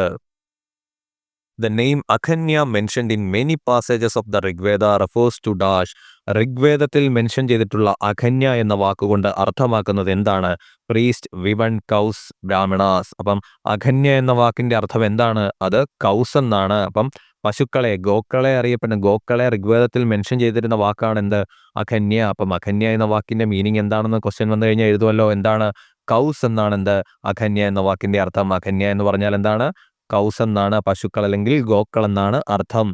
The name aghnya mentioned in many passages of the Rigveda refers to dash ഋഗ്വേദത്തിൽ മെൻഷൻ ചെയ്തിട്ടുള്ള അഖന്യ എന്ന വാക്കുകൊണ്ട് അർത്ഥമാക്കുന്നത് എന്താണ്? പ്രീസ്റ്റ് വിവൺ കൗസ് ബ്രാഹ്മണാസ് അപ്പം അഖന്യ എന്ന വാക്കിന്റെ അർത്ഥം എന്താണ്? അത് കൗസ് എന്നാണ്. അപ്പം പശുക്കളെ ഗോക്കളെ അറിയപ്പെടുന്ന ഗോക്കളെ ഋഗ്വേദത്തിൽ മെൻഷൻ ചെയ്തിരുന്ന വാക്കാണ് എന്ത്? അഖന്യ. അപ്പം അഖന്യ എന്ന വാക്കിന്റെ മീനിങ് എന്താണെന്ന് ക്വസ്റ്റ്യൻ വന്നു കഴിഞ്ഞാൽ എഴുതുമല്ലോ. എന്താണ്? കൗസ് എന്നാണ് എന്ത്? അഖന്യ എന്ന വാക്കിന്റെ അർത്ഥം. അഖന്യ എന്ന് പറഞ്ഞാൽ എന്താണ്? കൗസ് എന്നാണ് പശുക്കൾ അല്ലെങ്കിൽ ഗോക്കൾ എന്നാണ് അർത്ഥം.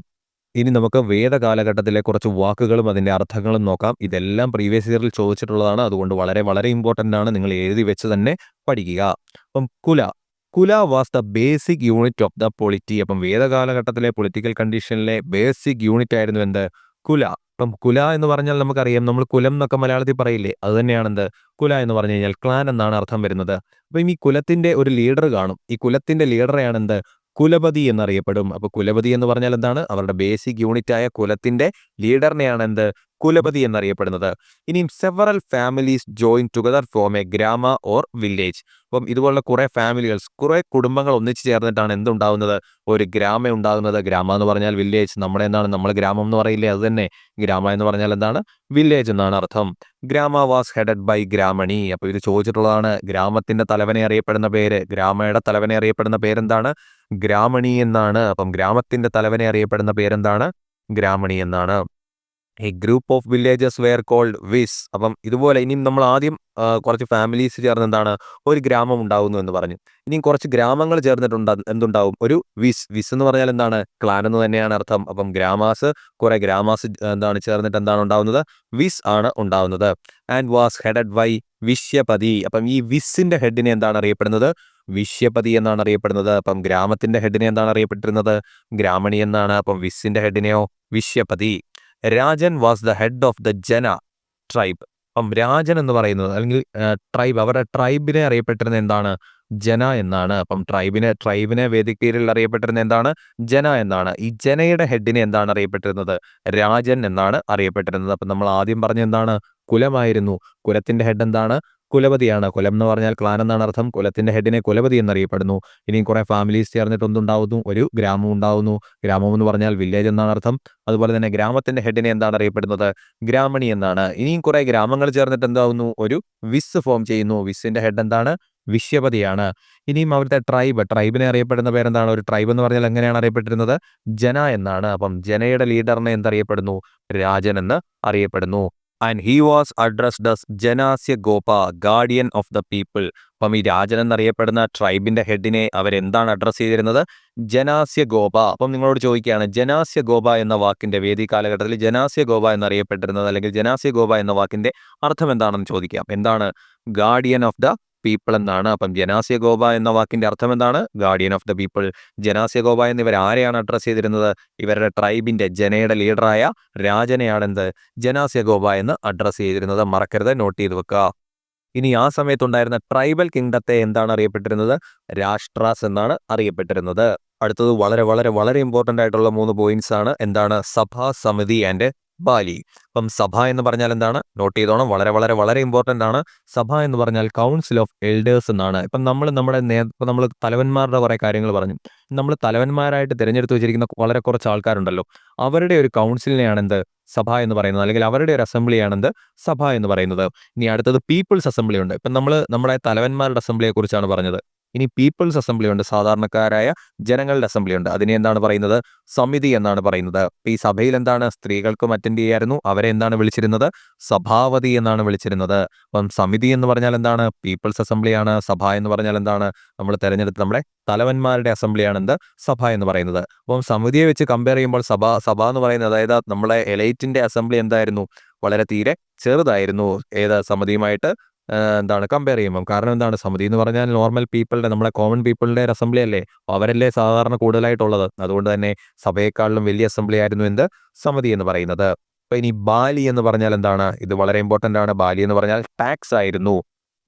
ഇനി നമുക്ക് വേദകാലഘട്ടത്തിലെ കുറച്ച് വാക്കുകളും അതിന്റെ അർത്ഥങ്ങളും നോക്കാം. ഇതെല്ലാം പ്രീവിയസ് ഇയറിൽ ചോദിച്ചിട്ടുള്ളതാണ്. അതുകൊണ്ട് വളരെ വളരെ ഇമ്പോർട്ടന്റ് ആണ്. നിങ്ങൾ എഴുതി വെച്ച് തന്നെ പഠിക്കുക. അപ്പം kula. Kula was the basic unit of the polity. അപ്പം വേദകാലഘട്ടത്തിലെ പൊളിറ്റിക്കൽ കണ്ടീഷനിലെ ബേസിക് യൂണിറ്റ് ആയിരുന്നു എന്ത്? കുല. അപ്പം കുല എന്ന് പറഞ്ഞാൽ നമുക്കറിയാം നമ്മൾ കുലം എന്നൊക്കെ മലയാളത്തിൽ പറയില്ലേ അത് തന്നെയാണെന്ത് കുല എന്ന് പറഞ്ഞു കഴിഞ്ഞാൽ ക്ലാൻ എന്നാണ് അർത്ഥം വരുന്നത്. അപ്പം ഈ കുലത്തിന്റെ ഒരു ലീഡർ കാണും. ഈ കുലത്തിന്റെ ലീഡറെയാണ് എന്ത്? കുലപതി എന്നറിയപ്പെടും. അപ്പൊ കുലപതി എന്ന് പറഞ്ഞാൽ എന്താണ്? അവരുടെ ബേസിക് യൂണിറ്റ് ആയ കുലത്തിന്റെ ലീഡറിനെയാണ് എന്ത്? കുലപതി എന്നറിയപ്പെടുന്നത്. ഇനിയും several families join together form a grama or village അപ്പം ഇതുപോലുള്ള കുറേ ഫാമിലികൾസ് കുറേ കുടുംബങ്ങൾ ഒന്നിച്ചു ചേർന്നിട്ടാണ് എന്തുണ്ടാകുന്നത് ഒരു ഗ്രാമം ഉണ്ടാകുന്നത്. ഗ്രാമം എന്ന് പറഞ്ഞാൽ വില്ലേജ്. നമ്മുടെ എന്താണ്? നമ്മൾ ഗ്രാമം എന്ന് പറയില്ലേ? അത് തന്നെ. ഗ്രാമം എന്ന് പറഞ്ഞാൽ എന്താണ്? വില്ലേജ് എന്നാണ് അർത്ഥം. ഗ്രാമ വാസ് ഹെഡഡ് ബൈ ഗ്രാമണി. അപ്പോൾ ഇത് ചോദിച്ചിട്ടുള്ളതാണ്. ഗ്രാമത്തിന്റെ തലവനെ അറിയപ്പെടുന്ന പേര്. ഗ്രാമയുടെ തലവനെ അറിയപ്പെടുന്ന പേരെന്താണ്? ഗ്രാമണി എന്നാണ്. അപ്പം ഗ്രാമത്തിന്റെ തലവനെ അറിയപ്പെടുന്ന പേരെന്താണ്? ഗ്രാമണി എന്നാണ്. A group of villages were called vis അപ്പം ഇതുപോലെ ഇനിയും നമ്മൾ ആദ്യം കുറച്ച് ഫാമിലീസ് ചേർന്ന് എന്താണ് ഒരു ഗ്രാമം ഉണ്ടാകുന്നു എന്ന് പറഞ്ഞു. ഇനി കുറച്ച് ഗ്രാമങ്ങൾ ചേർന്നിട്ടുണ്ട് എന്തുണ്ടാവും? ഒരു വിസ് വിസ് എന്ന് പറഞ്ഞാൽ എന്താണ്? ക്ലാൻ എന്ന് തന്നെയാണ് അർത്ഥം. അപ്പം ഗ്രാമാസ് കുറെ ഗ്രാമാസ് എന്താണ് ചേർന്നിട്ട് എന്താണ് ഉണ്ടാവുന്നത്? വിസ് ആണ് ഉണ്ടാവുന്നത്. And was headed by vishyapati അപ്പം ഈ വിസിന്റെ ഹെഡിനെ എന്താണ് അറിയപ്പെടുന്നത്? വിശ്യപതി എന്നാണ് അറിയപ്പെടുന്നത്. അപ്പം ഗ്രാമത്തിന്റെ ഹെഡിനെ എന്താണ് അറിയപ്പെട്ടിരുന്നത്? ഗ്രാമണി എന്നാണ്. അപ്പം വിസിന്റെ ഹെഡിനെയോ? Vishyapati rajan was the head of the jana tribe. അപ്പം രാജൻ എന്ന് പറയുന്നത് അല്ലെങ്കിൽ ട്രൈബ് അവരുടെ ട്രൈബിനെ അറിയപ്പെട്ടിരുന്ന എന്താണ്? ജന എന്നാണ്. അപ്പം ട്രൈബിനെ ട്രൈബിനെ വേദിക്കീരിൽ അറിയപ്പെട്ടിരുന്ന എന്താണ്? ജന എന്നാണ്. ഈ ജനയുടെ ഹെഡിനെ എന്താണ് അറിയപ്പെട്ടിരുന്നത്? രാജൻ എന്നാണ് അറിയപ്പെട്ടിരുന്നത്. അപ്പം നമ്മൾ ആദ്യം പറഞ്ഞ എന്താണ്? കുലമായിരുന്നു. കുലത്തിന്റെ ഹെഡ് എന്താണ്? കുലപതിയാണ്. കുലം എന്ന് പറഞ്ഞാൽ ക്ലാൻ എന്നാണ് അർത്ഥം. കുലത്തിന്റെ ഹെഡിനെ കുലപതി എന്നറിയപ്പെടുന്നു. ഇനിയും കുറെ ഫാമിലീസ് ചേർന്നിട്ട് ഒന്നുണ്ടാവുന്നു ഒരു ഗ്രാമം ഉണ്ടാവുന്നു. ഗ്രാമം എന്ന് പറഞ്ഞാൽ വില്ലേജ് എന്നാണ് അർത്ഥം. അതുപോലെ തന്നെ ഗ്രാമത്തിന്റെ ഹെഡിനെ എന്താണ് അറിയപ്പെടുന്നത്? ഗ്രാമണി എന്നാണ്. ഇനിയും കുറെ ഗ്രാമങ്ങൾ ചേർന്നിട്ട് എന്താവുന്നു? ഒരു വിസ് ഫോം ചെയ്യുന്നു. വിസ്സിന്റെ ഹെഡ് എന്താണ്? വിശ്യപതിയാണ് ഇനിയും അവിടുത്തെ ട്രൈബ് ട്രൈബിനെ അറിയപ്പെടുന്ന പേരെന്താണ്? ഒരു ട്രൈബ് എന്ന് പറഞ്ഞാൽ എങ്ങനെയാണ് അറിയപ്പെട്ടിരുന്നത്? ജന എന്നാണ്. അപ്പം ജനയുടെ ലീഡറിനെ എന്തറിയപ്പെടുന്നു? രാജൻ എന്ന് അറിയപ്പെടുന്നു. And he was addressed as Janasya Gopa guardian of the people അപ്പം ഈ രാജൻ എന്നറിയപ്പെടുന്ന ട്രൈബിന്റെ ഹെഡിനെ അവരെന്താണ് അഡ്രസ്സ് ചെയ്തിരുന്നത്? ജനാസ്യ ഗോപ അപ്പം നിങ്ങളോട് ചോദിക്കുകയാണ് ജനാസ്യ ഗോപ എന്ന വാക്കിന്റെ വേദി കാലഘട്ടത്തിൽ ജനാസ്യ ഗോപ എന്നറിയപ്പെട്ടിരുന്നത് അല്ലെങ്കിൽ ജനാസ്യ ഗോപ എന്ന വാക്കിന്റെ അർത്ഥം എന്താണെന്ന് ചോദിക്കാം. എന്താണ്? ഗാർഡിയൻ ഓഫ് ദ പീപ്പിൾ എന്നാണ്. അപ്പം ജനാസ്യ ഗോപ എന്ന വാക്കിന്റെ അർത്ഥം എന്താണ്? Guardian of the people janasya gopa എന്നിവർ ആരെയാണ് അഡ്രസ്സ് ചെയ്തിരുന്നത്? ഇവരുടെ ട്രൈബിന്റെ ജനയുടെ ലീഡറായ രാജനെയാണ് എന്ത് ജനാസ്യ ഗോപ എന്ന് അഡ്രസ്സ് ചെയ്തിരുന്നത്. മറക്കരുത് നോട്ട് ചെയ്ത് വെക്കുക. ഇനി ആ സമയത്തുണ്ടായിരുന്ന ട്രൈബൽ കിങ്ഡത്തെ എന്താണ് അറിയപ്പെട്ടിരുന്നത്? രാഷ്ട്രാസ് എന്നാണ് അറിയപ്പെട്ടിരുന്നത്. അടുത്തത് വളരെ വളരെ വളരെ ഇമ്പോർട്ടന്റ് ആയിട്ടുള്ള മൂന്ന് പോയിന്റ്സ് ആണ്. എന്താണ്? സഭാ സമിതി ആൻഡ് ബാലി. അപ്പം സഭ എന്ന് പറഞ്ഞാൽ എന്താണ്? നോട്ട് ചെയ്തോണം. വളരെ വളരെ വളരെ ഇമ്പോർട്ടന്റ് ആണ്. സഭ എന്ന് പറഞ്ഞാൽ കൗൺസിൽ ഓഫ് എൽഡേഴ്സ് എന്നാണ്. ഇപ്പം നമ്മൾ നമ്മുടെ നേ ഇപ്പം നമ്മൾ തലവന്മാരുടെ കുറേ കാര്യങ്ങൾ പറഞ്ഞു. നമ്മൾ തലവന്മാരായിട്ട് തിരഞ്ഞെടുത്ത് വെച്ചിരിക്കുന്ന വളരെ കുറച്ച് ആൾക്കാരുണ്ടല്ലോ. അവരുടെ ഒരു കൗൺസിലിനെയാണ് എന്ത്? സഭ എന്ന് പറയുന്നത്. അല്ലെങ്കിൽ അവരുടെ ഒരു അസംബ്ലിയാണ് എന്ത്? സഭ എന്ന് പറയുന്നത്. ഇനി അടുത്തത് പീപ്പിൾസ് അസംബ്ലി ഉണ്ട്. ഇപ്പം നമ്മൾ നമ്മുടെ തലവന്മാരുടെ അസംബ്ലിയെ കുറിച്ചാണ് പറഞ്ഞത്. ഇനി പീപ്പിൾസ് അസംബ്ലി ഉണ്ട് സാധാരണക്കാരായ ജനങ്ങളുടെ അസംബ്ലി ഉണ്ട്. അതിനെ എന്താണ് പറയുന്നത്? സമിതി എന്നാണ് പറയുന്നത്. ഈ സഭയിൽ എന്താണ്? സ്ത്രീകൾക്കും അറ്റൻഡ് ചെയ്യായിരുന്നു. അവരെ എന്താണ് വിളിച്ചിരുന്നത്? സഭാവതി എന്നാണ് വിളിച്ചിരുന്നത്. അപ്പം സമിതി എന്ന് പറഞ്ഞാൽ എന്താണ്? പീപ്പിൾസ് അസംബ്ലിയാണ്. സഭ എന്ന് പറഞ്ഞാൽ എന്താണ്? നമ്മൾ തെരഞ്ഞെടുത്ത് നമ്മുടെ തലവന്മാരുടെ അസംബ്ലിയാണ് എന്ത്? സഭ എന്ന് പറയുന്നത്. അപ്പം സമിതിയെ വെച്ച് കമ്പയർ ചെയ്യുമ്പോൾ സഭ സഭ എന്ന് പറയുന്നത് അതായത് നമ്മളെ എലൈറ്റിന്റെ അസംബ്ലി എന്തായിരുന്നു? വളരെ തീരെ ചെറുതായിരുന്നു. ഏത് സമിതിയുമായിട്ട് എന്താണ് കമ്പയർ ചെയ്യുമ്പം. കാരണം എന്താണ്? സമിതി എന്ന് പറഞ്ഞാൽ നോർമൽ പീപ്പിളുടെ നമ്മുടെ കോമൺ പീപ്പിളുടെ ഒരു അസംബ്ലി അല്ലേ? അവരല്ലേ സാധാരണ കൂടുതലായിട്ടുള്ളത്. അതുകൊണ്ട് തന്നെ സഭയെക്കാളിലും വലിയ അസംബ്ലി ആയിരുന്നു എന്ത്? സമിതി എന്ന് പറയുന്നത്. അപ്പൊ ഇനി ബാലി എന്ന് പറഞ്ഞാൽ എന്താണ്? ഇത് വളരെ ഇമ്പോർട്ടന്റ് ആണ്. ബാലി എന്ന് പറഞ്ഞാൽ ടാക്സ് ആയിരുന്നു.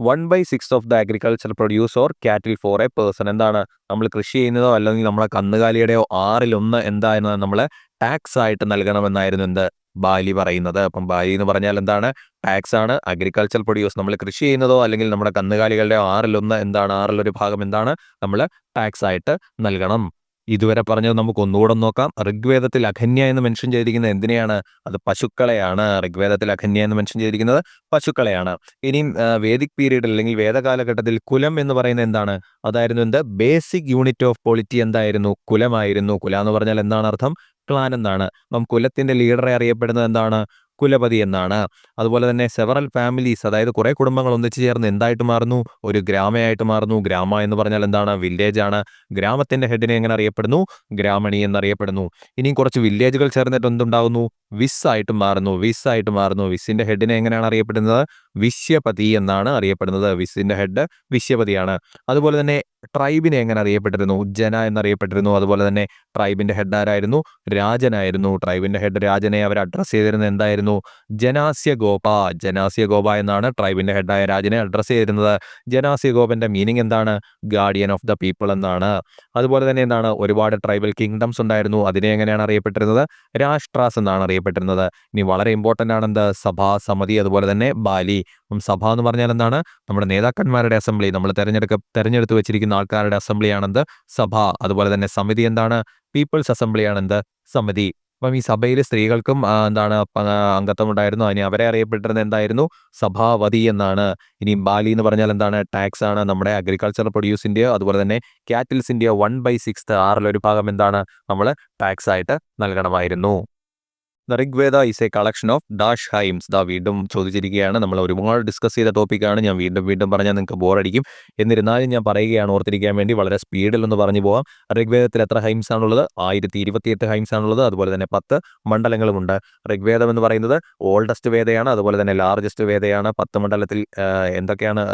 One by six of the agriculture produce or cattle for a person എന്താണ്? നമ്മൾ കൃഷി ചെയ്യുന്നതോ അല്ലെങ്കിൽ നമ്മളെ കന്നുകാലിയുടെയോ ആറിലൊന്ന് എന്തായിരുന്നു? നമ്മൾ ടാക്സ് ആയിട്ട് നൽകണമെന്നായിരുന്നു എന്ത്? ബാലി പറയുന്നത്. അപ്പം ബാലി എന്ന് പറഞ്ഞാൽ എന്താണ്? ടാക്സ് ആണ്. അഗ്രികൾച്ചർ പ്രൊഡ്യൂസ് നമ്മൾ കൃഷി ചെയ്യുന്നതോ അല്ലെങ്കിൽ നമ്മുടെ കന്നുകാലികളുടെ ആറിലൊന്ന് എന്താണ്? ആറിലൊരു ഭാഗം എന്താണ്? നമ്മൾ ടാക്സ് ആയിട്ട് നൽകണം. ഇതുവരെ പറഞ്ഞത് നമുക്ക് ഒന്നുകൂടെ നോക്കാം. ഋഗ്വേദത്തിൽ അഖന്യ എന്ന് മെൻഷൻ ചെയ്തിരിക്കുന്നത് എന്തിനെയാണ്? അത് പശുക്കളെയാണ്. ഋഗ്വേദത്തിൽ അഖന്യ എന്ന് മെൻഷൻ ചെയ്തിരിക്കുന്നത് പശുക്കളെയാണ്. ഇനിയും വേദിക് പീരീഡിൽ അല്ലെങ്കിൽ വേദകാലഘട്ടത്തിൽ കുലം എന്ന് പറയുന്നത് എന്താണ്? അതായിരുന്നു എന്ത്? ബേസിക് യൂണിറ്റ് ഓഫ് പോളിറ്റി എന്തായിരുന്നു? കുലമായിരുന്നു. കുല എന്ന് പറഞ്ഞാൽ എന്താണ് അർത്ഥം? ക്ലാൻ എന്നാണ്. അപ്പം കുലത്തിന്റെ ലീഡറെ അറിയപ്പെടുന്നത് എന്താണ്? കുലപതി എന്നാണ്. അതുപോലെ തന്നെ സെവറൽ ഫാമിലീസ് അതായത് കുറെ കുടുംബങ്ങൾ ഒന്നിച്ചു ചേർന്ന് എന്തായിട്ട് മാറുന്നു? ഒരു ഗ്രാമയായിട്ട് മാറുന്നു. ഗ്രാമ എന്ന് പറഞ്ഞാൽ എന്താണ്? വില്ലേജ് ആണ്. ഗ്രാമത്തിന്റെ ഹെഡിനെ എങ്ങനെ അറിയപ്പെടുന്നു? ഗ്രാമണി എന്നറിയപ്പെടുന്നു. ഇനിയും കുറച്ച് വില്ലേജുകൾ ചേർന്നിട്ട് എന്തുണ്ടാകുന്നു വിസ് ആയിട്ട് മാറുന്നു. വിസ് ആയിട്ട് മാറുന്നു. വിസിന്റെ ഹെഡിനെ എങ്ങനെയാണ് അറിയപ്പെടുന്നത്? വിശ്യപതി എന്നാണ് അറിയപ്പെടുന്നത്. വിസിന്റെ ഹെഡ് വിശ്യപതിയാണ് അതുപോലെ തന്നെ ട്രൈബിനെ എങ്ങനെ അറിയപ്പെട്ടിരുന്നു? ഉജ്ജന എന്നറിയപ്പെട്ടിരുന്നു. അതുപോലെ തന്നെ ട്രൈബിന്റെ ഹെഡ് ആരായിരുന്നു? രാജനായിരുന്നു. ട്രൈബിന്റെ ഹെഡ് രാജനെ അവർ അഡ്രസ്സ് ചെയ്തിരുന്നത് എന്തായിരുന്നു? ജനാസ്യ ഗോപ. ജനാസ്യ ഗോപ എന്നാണ് ട്രൈബിന്റെ ഹെഡായ രാജനെ അഡ്രസ്സ് ചെയ്തിരുന്നത്. ജനാസ്യ ഗോപന്റെ മീനിങ് എന്താണ്? ഗാർഡിയൻ ഓഫ് ദ പീപ്പിൾ എന്നാണ്. അതുപോലെ തന്നെ എന്താണ്? ഒരുപാട് ട്രൈബൽ കിങ്ഡംസ് ഉണ്ടായിരുന്നു. അതിനെ എങ്ങനെയാണ് അറിയപ്പെട്ടിരുന്നത്? രാഷ്ട്രാസ് എന്നാണ് അറിയപ്പെട്ടിരുന്നത്. ഇനി വളരെ ഇമ്പോർട്ടന്റ് ആണ് എന്ത്? സഭാ സമിതി അതുപോലെ തന്നെ ബാലി. സഭ എന്ന് പറഞ്ഞാൽ എന്താണ്? നമ്മുടെ നേതാക്കന്മാരുടെ അസംബ്ലി നമ്മൾ തെരഞ്ഞെടുക്ക തെരഞ്ഞെടുത്ത് വെച്ചിരിക്കുന്ന ആൾക്കാരുടെ അസംബ്ലിയാണെന്ത്? സഭ. അതുപോലെ തന്നെ സമിതി എന്താണ്? പീപ്പിൾസ് അസംബ്ലിയാണെന്ത്? സമിതി. അപ്പം ഈ സഭയിൽ സ്ത്രീകൾക്കും എന്താണ് അംഗത്വം ഉണ്ടായിരുന്നു. അതിന് അവരെ അറിയപ്പെട്ടിരുന്നത് എന്തായിരുന്നു? സഭാവതി എന്നാണ്. ഇനി ബാലി എന്ന് പറഞ്ഞാൽ എന്താണ്? ടാക്സ് ആണ്. നമ്മുടെ അഗ്രികൾച്ചർ പ്രൊഡ്യൂസിന്റെയോ അതുപോലെ തന്നെ ക്യാറ്റിൽസിന്റെയോ വൺ ബൈ സിക്സ് ആറിലൊരു ഭാഗം എന്താണ്? നമ്മൾ ടാക്സ് ആയിട്ട് നൽകണമായിരുന്നു. The Rigveda is a collection of dash hymns. ദാ വീണ്ടും ചോദിച്ചിരിക്കുകയാണ്. നമ്മൾ ഒരുപാട് ഡിസ്കസ് ചെയ്ത ടോപ്പിക്കാണ്. ഞാൻ വീണ്ടും വീണ്ടും പറഞ്ഞാൽ നിങ്ങൾക്ക് ബോറടിക്കും. എന്നിരുന്നാലും ഞാൻ പറയുകയാണ് ഓർത്തിരിക്കാൻ വേണ്ടി വളരെ സ്പീഡിൽ ഒന്ന് പറഞ്ഞു പോവാം. ഋഗ്വേദത്തിൽ എത്ര ഹൈംസ് ആണുള്ളത്? ആയിരത്തി ഇരുപത്തിയെട്ട് ഹൈംസ് ആണുള്ളത്. അതുപോലെ തന്നെ പത്ത് മണ്ഡലങ്ങളുമുണ്ട്. ഋഗ്വേദം എന്ന് പറയുന്നത് ഓൾഡസ്റ്റ് വേദയാണ്. അതുപോലെ തന്നെ ലാർജസ്റ്റ് വേദയാണ്. പത്ത് മണ്ഡലത്തിൽ എന്തൊക്കെയാണ്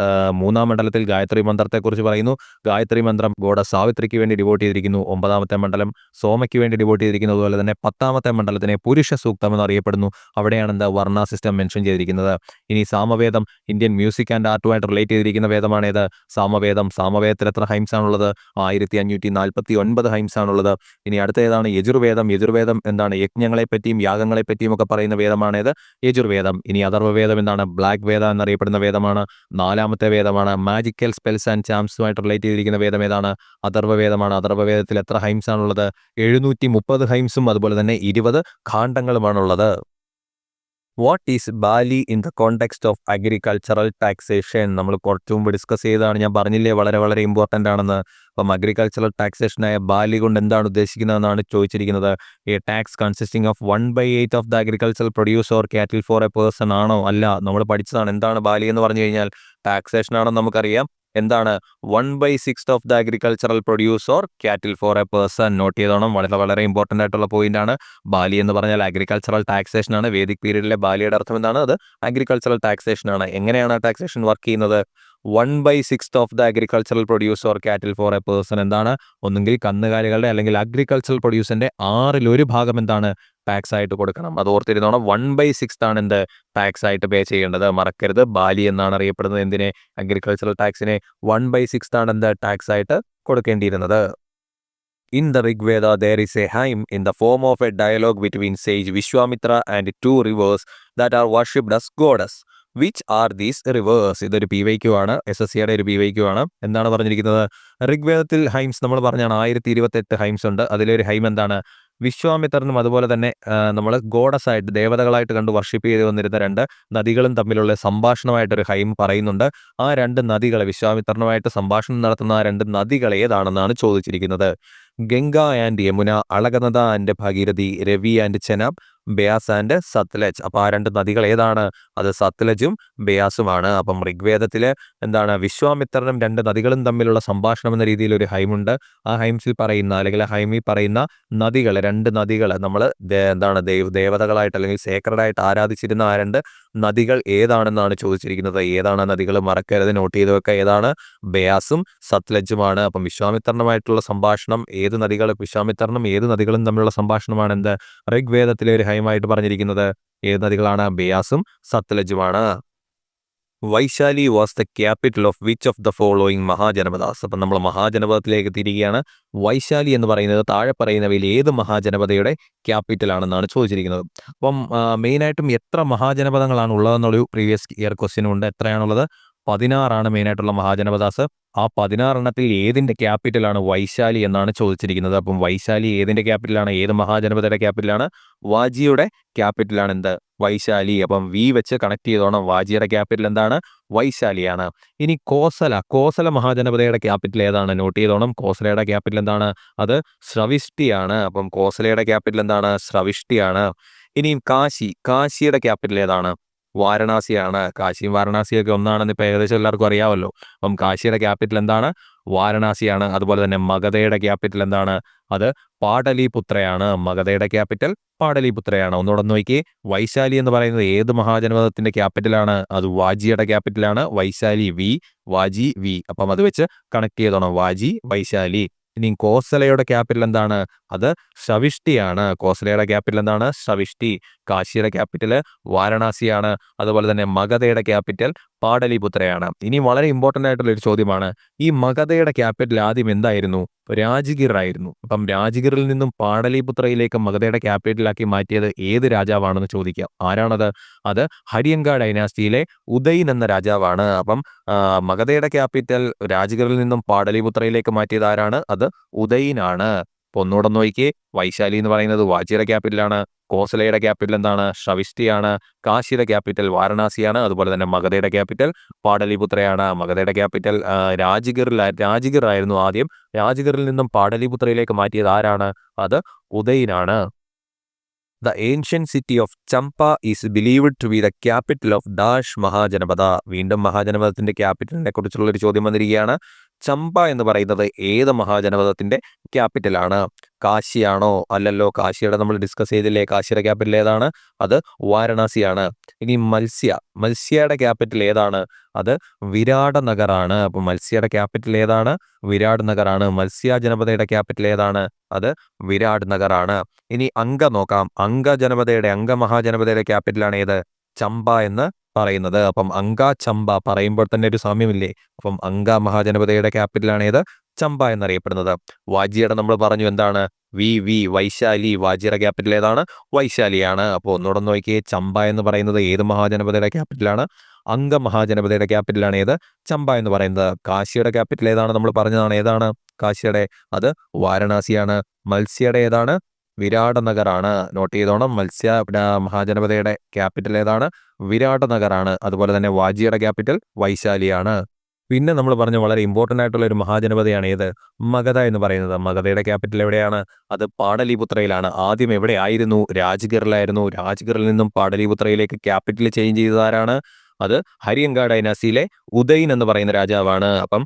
മൂന്നാം മണ്ഡലത്തിൽ ഗായത്രി മന്ത്രത്തെക്കുറിച്ച് പറയുന്നു. ഗായത്രി മന്ത്രം ഗോഡ സാവിത്രിക്ക് വേണ്ടി ഡിവോട്ട് ചെയ്തിരിക്കുന്നു. ഒമ്പതാമത്തെ മണ്ഡലം സോമയ്ക്ക് വേണ്ടി ഡിവോട്ട് ചെയ്തിരിക്കുന്നു. അതുപോലെ തന്നെ പത്താമത്തെ മണ്ഡലത്തിനെ പുരുഷ സൂക്തം എന്നറിയപ്പെടുന്നു അവിടെയാണ് എന്താ വർണ സിസ്റ്റം മെൻഷൻ ചെയ്തിരിക്കുന്നത്. ഇനി സാമവേദം ഇന്ത്യൻ മ്യൂസിക് ആൻഡ് ആർട്ടുമായിട്ട് റിലേറ്റ് ചെയ്തിരിക്കുന്ന വേദമാണേത് സാമവേദം. സാമവേദത്തിൽ എത്ര ഹൈംസ് ആണുള്ളത്? ആയിരത്തി അഞ്ഞൂറ്റി നാൽപ്പത്തി ഒൻപത് ഹൈംസ് ആണുള്ളത്. ഇനി അടുത്ത ഏതാണ്? യജുർവേദം. യജുർവേദം എന്താണ്? യജ്ഞങ്ങളെ പറ്റിയും യാഗങ്ങളെ പറ്റിയും ഒക്കെ പറയുന്ന വേദമാണേത് യജുർവേദം. ഇനി അഥർവവേദം എന്താണ്? ബ്ലാക്ക് വേദ എന്നറിയപ്പെടുന്ന വേദമാണ്. നാലാമത്തെ വേദമാണ്. മാജിക്കൽ സ്പെൽസ് ആൻഡ് ചാംസുമായിട്ട് റിലേറ്റ് ചെയ്തിരിക്കുന്ന വേദം ഏതാണ്? അഥർവവേദമാണ്. അഥർവവേദത്തിൽ എത്ര ഹൈംസ് ആണുള്ളത്? എഴുന്നൂറ്റി മുപ്പത് ഹൈംസും അതുപോലെ തന്നെ ഇരുപത് ഖാണ്ഡങ്ങളുമാണുള്ളത് what is bali in the context of agricultural taxation നമ്മൾ കുറച്ചു മുമ്പ് ഡിസ്കസ് ചെയ്തതാണ് ഞാൻ പറഞ്ഞില്ലേ വളരെ വളരെ ഇമ്പോർട്ടന്റ് ആണെന്ന്. അപ്പം അഗ്രികൾച്ചറൽ ടാക്സേഷനായ ബാലി കൊണ്ട് എന്താണ് ഉദ്ദേശിക്കുന്നതെന്നാണ് ചോദിച്ചിരിക്കുന്നത്. A tax consisting of one by eight of the agricultural produce or cattle for a person ആണോ? അല്ല നമ്മൾ പഠിച്ചതാണ് എന്താണ് ബാലി എന്ന് പറഞ്ഞു കഴിഞ്ഞാൽ ടാക്സേഷൻ ആണെന്ന് നമുക്കറിയാം. എന്താണ് one by six of the agricultural produce or cattle for a person note ചെയ്തോണം. വളരെ വളരെ ഇമ്പോർട്ടന്റ് ആയിട്ടുള്ള പോയിന്റ് ആണ്. ബാലി എന്ന് പറഞ്ഞാൽ അഗ്രികൾച്ചറൽ ടാക്സേഷൻ ആണ്. വേദിക് പീരീഡിലെ ബാലിയുടെ അർത്ഥം എന്താണ്? അത് അഗ്രികൾച്ചറൽ ടാക്സേഷൻ ആണ്. എങ്ങനെയാണ് ടാക്സേഷൻ വർക്ക് ചെയ്യുന്നത്? One by six of the agricultural produce or cattle for a person എന്താണ്? ഒന്നുകിൽ കന്നുകാലികളുടെ അല്ലെങ്കിൽ അഗ്രികൾച്ചറൽ പ്രൊഡ്യൂസിന്റെ ആറിൽ ഒരു ഭാഗം എന്താണ്? ടാക്സ് ആയിട്ട് കൊടുക്കണം. അത് ഓർത്തിരുന്നോണം വൺ ബൈ സിക്സ് ആണ് എന്ത്? ടാക്സ് ആയിട്ട് പേ ചെയ്യേണ്ടത്. മറക്കരുത്. ബാലി എന്നാണ് അറിയപ്പെടുന്നത്. എന്തിനെ? അഗ്രികൾച്ചറൽ ടാക്സിനെ വൺ ബൈ സിക്സ് ആണ് എന്ത്? ടാക്സ് ആയിട്ട് കൊടുക്കേണ്ടിയിരുന്നത്. In the Rigveda there is a hymn in the form of a dialogue between sage Vishwamitra and two rivers that are worshipped as goddess which are these rivers ഇതൊരു P Y Q ആണ്. S S സിയുടെ ഒരു P Y Q ആണ്. എന്താണ് പറഞ്ഞിരിക്കുന്നത്? ഋഗ്വേദത്തിൽ hymns നമ്മൾ പറഞ്ഞാണ് ആയിരത്തി ഇരുപത്തെട്ട് ഹൈംസ് ഉണ്ട്. അതിലൊരു ഹൈം എന്താണ്? വിശ്വാമിത്രനും അതുപോലെ തന്നെ നമ്മൾ ഗോഡസ് ആയിട്ട് ദേവതകളായിട്ട് കണ്ട് വർഷിപ്പ് ചെയ്ത് വന്നിരുന്ന രണ്ട് നദികളും തമ്മിലുള്ള സംഭാഷണമായിട്ടൊരു ഹൈം പറയുന്നുണ്ട്. ആ രണ്ട് നദികളെ വിശ്വാമിത്രനുമായിട്ട് സംഭാഷണം നടത്തുന്ന ആ രണ്ട് നദികൾ ഏതാണെന്നാണ് ചോദിച്ചിരിക്കുന്നത്. Ganga and Yamuna Alaknanda and Bhagirathi Ravi and Chenab Beas and Sutlej. അപ്പോൾ ആ രണ്ട് നദികൾ ഏതാണ്? അത് സത്ലജും ബയാസുമാണ്. അപ്പം ഋഗ്വേദത്തിൽ എന്താണ്? വിശ്വാമിത്രനും രണ്ട് നദികളും തമ്മിലുള്ള സംഭാഷണം എന്ന രീതിയിൽ ഒരു ഹൈമുണ്ട്. ആ ഹൈംസിൽ പറയുന്ന അല്ലെങ്കിൽ ഹൈമിൽ പറയുന്ന നദികൾ രണ്ട് നദികൾ നമ്മൾ എന്താണ് ദേവ ദേവതകളായിട്ട് അല്ലെങ്കിൽ സേക്രഡായിട്ട് ആരാധിച്ചിരുന്ന ആ രണ്ട് നദികൾ ഏതാണെന്നാണ് ചോദിച്ചിരിക്കുന്നത്? ഏതാണ് നദികൾ മറക്കരുത് നോട്ട് ചെയ്ത് വെക്കുക ഏതാണ്? ബയാസും സത്ലജുമാണ് അപ്പം വിശ്വാമിത്രനുമായിട്ടുള്ള സംഭാഷണം ഏത് നദികൾ വിശ്വാമിത്രനും ഏത് നദികളും തമ്മിലുള്ള സംഭാഷണമാണ് എന്ത്? ഋഗ്വേദത്തിലെ ഒരു ഹൈമായിട്ട് പറഞ്ഞിരിക്കുന്നത്. ഏത് നദികളാണ്? ബയാസും സത്ലജുമാണ് Vaishali was the capital of which of the following mahajanapadas അപ്പം നമ്മൾ മഹാജനപദത്തിലേക്ക് തിരികെയാണ് വൈശാലി എന്ന് പറയുന്നത് താഴെ പറയുന്നവയിൽ ഏത് മഹാജനപദയുടെ ക്യാപിറ്റൽ ആണെന്നാണ് ചോദിച്ചിരിക്കുന്നത്. അപ്പം മെയിനായിട്ടും എത്ര മഹാജനപദങ്ങളാണ് ഉള്ളതെന്നുള്ളൊരു പ്രീവിയസ് ഇയർ ക്വസ്റ്റ്യനും ഉണ്ട്. എത്രയാണുള്ളത്? പതിനാറാണ് മെയിനായിട്ടുള്ള മഹാജനപദാസ്. ആ പതിനാറെണ്ണത്തിൽ ഏതിന്റെ ക്യാപിറ്റലാണ് വൈശാലി എന്നാണ് ചോദിച്ചിരിക്കുന്നത്. അപ്പം വൈശാലി ഏതിന്റെ ക്യാപിറ്റലാണ്? ഏത് മഹാജനപദയുടെ ക്യാപിറ്റലാണ്? വാജിയുടെ ക്യാപിറ്റലാണ് എന്ത്? വൈശാലി. അപ്പം വി വെച്ച് കണക്ട് ചെയ്തോണം. വാജിയുടെ ക്യാപിറ്റൽ എന്താണ്? വൈശാലിയാണ്. ഇനി കോസല. കോസല മഹാജനപദയുടെ ക്യാപിറ്റൽ ഏതാണ്? നോട്ട് ചെയ്തോണം. കോസലയുടെ ക്യാപിറ്റൽ എന്താണ്? അത് ശ്രവിഷ്ടിയാണ് അപ്പം കോസലയുടെ ക്യാപിറ്റൽ എന്താണ്? ശ്രവിഷ്ടിയാണ് ഇനിയും കാശി. കാശിയുടെ ക്യാപിറ്റൽ ഏതാണ്? വാരണാസിയാണ്. കാശിയും വാരണാസിയൊക്കെ ഒന്നാണെന്ന് ഇപ്പോൾ ഏകദേശം എല്ലാവർക്കും അറിയാമല്ലോ. അപ്പം കാശിയുടെ ക്യാപിറ്റൽ എന്താണ്? വാരണാസിയാണ്. അതുപോലെ തന്നെ മഗധയുടെ ക്യാപിറ്റൽ എന്താണ്? അത് പാടലിപുത്രയാണ്. മഗധയുടെ ക്യാപിറ്റൽ പാടലിപുത്രയാണ്. ഒന്നുകൂടെ നോക്കി വൈശാലി എന്ന് പറയുന്നത് ഏത് മഹാജനപദത്തിന്റെ ക്യാപിറ്റലാണ്? അത് വാജിയുടെ ക്യാപിറ്റലാണ്. Vaishali V Vajji V. അപ്പം അത് വെച്ച് കണക്ട് ചെയ്തോണം. വാജി വൈശാലി. ഇനി കോസലയുടെ ക്യാപിറ്റൽ എന്താണ്? അത് സവിഷ്ടിയാണ്. കോസലയുടെ ക്യാപിറ്റൽ എന്താണ്? സവിഷ്ടി. കാശിയുടെ ക്യാപിറ്റൽ വാരണാസിയാണ്. അതുപോലെ തന്നെ മഗധയുടെ ക്യാപിറ്റൽ പാടലിപുത്രയാണ്. ഇനി വളരെ ഇമ്പോർട്ടന്റ് ആയിട്ടുള്ള ഒരു ചോദ്യമാണ് ഈ മഗധയുടെ ക്യാപിറ്റൽ ആദ്യം എന്തായിരുന്നു? രാജഗിർ ആയിരുന്നു. അപ്പം രാജഗിറിൽ നിന്നും പാടലിപുത്രയിലേക്ക് മഗധയുടെ ക്യാപിറ്റലാക്കി മാറ്റിയത് ഏത് രാജാവാണെന്ന് ചോദിക്കാം. ആരാണത്? അത് ഹരിയങ്ക ഡൈനാസ്റ്റിയിലെ ഉദയൻ എന്ന രാജാവാണ്. അപ്പം മഗധയുടെ ക്യാപിറ്റൽ രാജഗിറിൽ നിന്നും പാടലിപുത്രയിലേക്ക് മാറ്റിയത് ആരാണ്? അത് ഉദയനാണ്. അപ്പോൾ ഒന്നുകൂടെ നോക്കിയേ. വൈശാലി എന്ന് പറയുന്നത് വാജിയുടെ ക്യാപിറ്റലാണ് കോസലയുടെ ക്യാപിറ്റൽ എന്താണ്? ഷവിഷ്ടിയാണ്. കാശിയുടെ ക്യാപിറ്റൽ വാരണാസിയാണ്. അതുപോലെ തന്നെ മഗധയുടെ ക്യാപിറ്റൽ പാടലിപുത്രയാണ്. മഗധയുടെ ക്യാപിറ്റൽ രാജഗിറിൽ രാജഗിർ ആയിരുന്നു ആദ്യം. രാജഗിറിൽ നിന്നും പാടലിപുത്രയിലേക്ക് മാറ്റിയത് ആരാണ്? അത് ഉദയനാണ്. The ancient city of Champa is believed to be the capital of dash mahajanapada. വീണ്ടും മഹാജനപദത്തിന്റെ ക്യാപിറ്റലിനെ കുറിച്ചുള്ള ഒരു ചോദ്യം വന്നിരിക്കുകയാണ്. ചമ്പ എന്ന് പറയുന്നത് ഏത് മഹാജനപദത്തിന്റെ ക്യാപിറ്റലാണ് കാശിയാണോ? അല്ലല്ലോ കാശിയുടെ നമ്മൾ ഡിസ്കസ് ചെയ്തില്ലേ കാശിയുടെ ക്യാപിറ്റൽ ഏതാണ്? അത് വാരണാസിയാണ്. ഇനി മത്സ്യ മത്സ്യയുടെ ക്യാപിറ്റൽ ഏതാണ്? അത് വിരാട് നഗറാണ്. അപ്പോൾ മത്സ്യയുടെ ക്യാപിറ്റൽ ഏതാണ്? വിരാട് നഗറാണ്. മത്സ്യ ജനപദയുടെ ക്യാപിറ്റൽ ഏതാണ്? അത് വിരാട് നഗറാണ്. ഇനി അങ്ക നോക്കാം. അങ്ക ജനപദയുടെ അങ്ക മഹാജനപദയുടെ ക്യാപിറ്റലാണ് ഏത്? ചമ്പ എന്ന് പറയുന്നത്. അപ്പം അങ്ക ചമ്പ പറയുമ്പോൾ തന്നെ ഒരു സാമ്യമില്ലേ? അപ്പം അങ്ക മഹാജനപദയുടെ ക്യാപിറ്റലാണ് ഏത്? ചമ്പ എന്നറിയപ്പെടുന്നത്. വാജിയുടെ നമ്മൾ പറഞ്ഞു എന്താണ്? വി വി വൈശാലി വാജിയുടെ ക്യാപിറ്റൽ ഏതാണ് വൈശാലിയാണ്. അപ്പോൾ ഒന്നുകൂടെ നോക്കിയേ. ചമ്പ എന്ന് പറയുന്നത് ഏത് മഹാജനപദയുടെ ക്യാപിറ്റലാണ്? അംഗ മഹാജനപദയുടെ ക്യാപിറ്റലാണ് ഏത്? ചമ്പ എന്ന് പറയുന്നത്. കാശിയുടെ ക്യാപിറ്റൽ ഏതാണ് നമ്മൾ പറഞ്ഞതാണ്? ഏതാണ്? കാശിയുടെ. അത് വാരണാസിയാണ്. മത്സ്യയുടെ ഏതാണ്? വിരാട് നഗറാണ് നോട്ട് ചെയ്തോണം. മത്സ്യ മഹാജനപദയുടെ ക്യാപിറ്റൽ ഏതാണ്? വിരാട് നഗറാണ് അതുപോലെ തന്നെ വാജിയുടെ ക്യാപിറ്റൽ വൈശാലിയാണ്. പിന്നെ നമ്മൾ പറഞ്ഞ വളരെ ഇമ്പോർട്ടന്റ് ആയിട്ടുള്ള ഒരു മഹാജനപദയാണ് ഏത്? മഗധ എന്ന് പറയുന്നത്. മഗധയുടെ ക്യാപിറ്റൽ എവിടെയാണ്? അത് പാടലിപുത്രയിലാണ്. ആദ്യം എവിടെ ആയിരുന്നു? രാജ്ഗറിലായിരുന്നു. രാജ്ഗറിൽ നിന്നും പാടലിപുത്രയിലേക്ക് ക്യാപിറ്റൽ ചേഞ്ച് ചെയ്തതാരാണ്? അത് ഹരിയങ്ക ഡൈനാസിയിലെ ഉദയൻ എന്ന് പറയുന്ന രാജാവാണ്. അപ്പം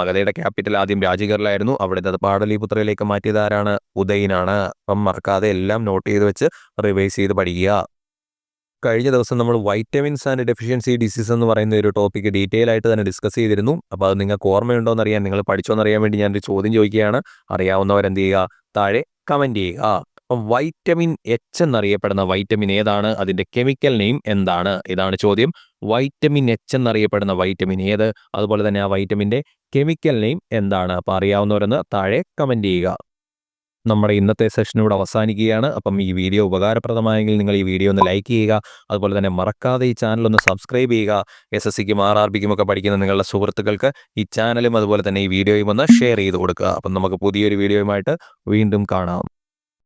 മഗധയുടെ ക്യാപിറ്റൽ ആദ്യം രാജ്ഗിറിലായിരുന്നു. അവിടെ അത് പാടലിപുത്രയിലേക്ക് മാറ്റിയത് ആരാണ് ഉദയനാണ്. അപ്പം മറക്കാതെ എല്ലാം നോട്ട് ചെയ്ത് വെച്ച് റിവൈസ് ചെയ്ത് പഠിക്കുക. കഴിഞ്ഞ ദിവസം നമ്മൾ വൈറ്റമിൻസ് ആൻഡ് ഡെഫിഷ്യൻസി ഡിസീസ് എന്ന് പറയുന്ന ഒരു ടോപ്പിക്ക് ഡീറ്റെയിൽ ആയിട്ട് തന്നെ ഡിസ്കസ് ചെയ്തിരുന്നു. അപ്പോൾ അത് നിങ്ങൾക്ക് ഓർമ്മയുണ്ടോ എന്നറിയാൻ നിങ്ങൾ പഠിച്ചോ എന്നറിയാൻ വേണ്ടി ഞാനൊരു ചോദ്യം ചോദിക്കുകയാണ്. അറിയാവുന്നവർ എന്ത് ചെയ്യുക? താഴെ കമന്റ് ചെയ്യുക. അപ്പം വൈറ്റമിൻ എച്ച് എന്നറിയപ്പെടുന്ന വൈറ്റമിൻ ഏതാണ്? അതിന്റെ കെമിക്കൽ നെയിം എന്താണ്? ഇതാണ് ചോദ്യം. വൈറ്റമിൻ എച്ച് എന്നറിയപ്പെടുന്ന വൈറ്റമിൻ ഏത്? അതുപോലെ തന്നെ ആ വൈറ്റമിന്റെ കെമിക്കൽ നെയിം എന്താണ്? അപ്പോൾ അറിയാവുന്നവരെന്ന് താഴെ കമന്റ് ചെയ്യുക. നമ്മുടെ ഇന്നത്തെ സെഷൻ ഇവിടെ അവസാനിക്കുകയാണ്. അപ്പം ഈ വീഡിയോ ഉപകാരപ്രദമായെങ്കിൽ നിങ്ങൾ ഈ വീഡിയോ ഒന്ന് ലൈക്ക് ചെയ്യുക. അതുപോലെ തന്നെ മറക്കാതെ ഈ ചാനൽ ഒന്ന് സബ്സ്ക്രൈബ് ചെയ്യുക. എസ് എസ് സിക്കും ആർ ആർ ബിക്കും ഒക്കെ പഠിക്കുന്ന നിങ്ങളുടെ സുഹൃത്തുക്കൾക്ക് ഈ ചാനലും അതുപോലെ തന്നെ ഈ വീഡിയോയും ഒന്ന് ഷെയർ ചെയ്ത് കൊടുക്കുക. അപ്പം നമുക്ക് പുതിയൊരു വീഡിയോയുമായിട്ട് വീണ്ടും കാണാം.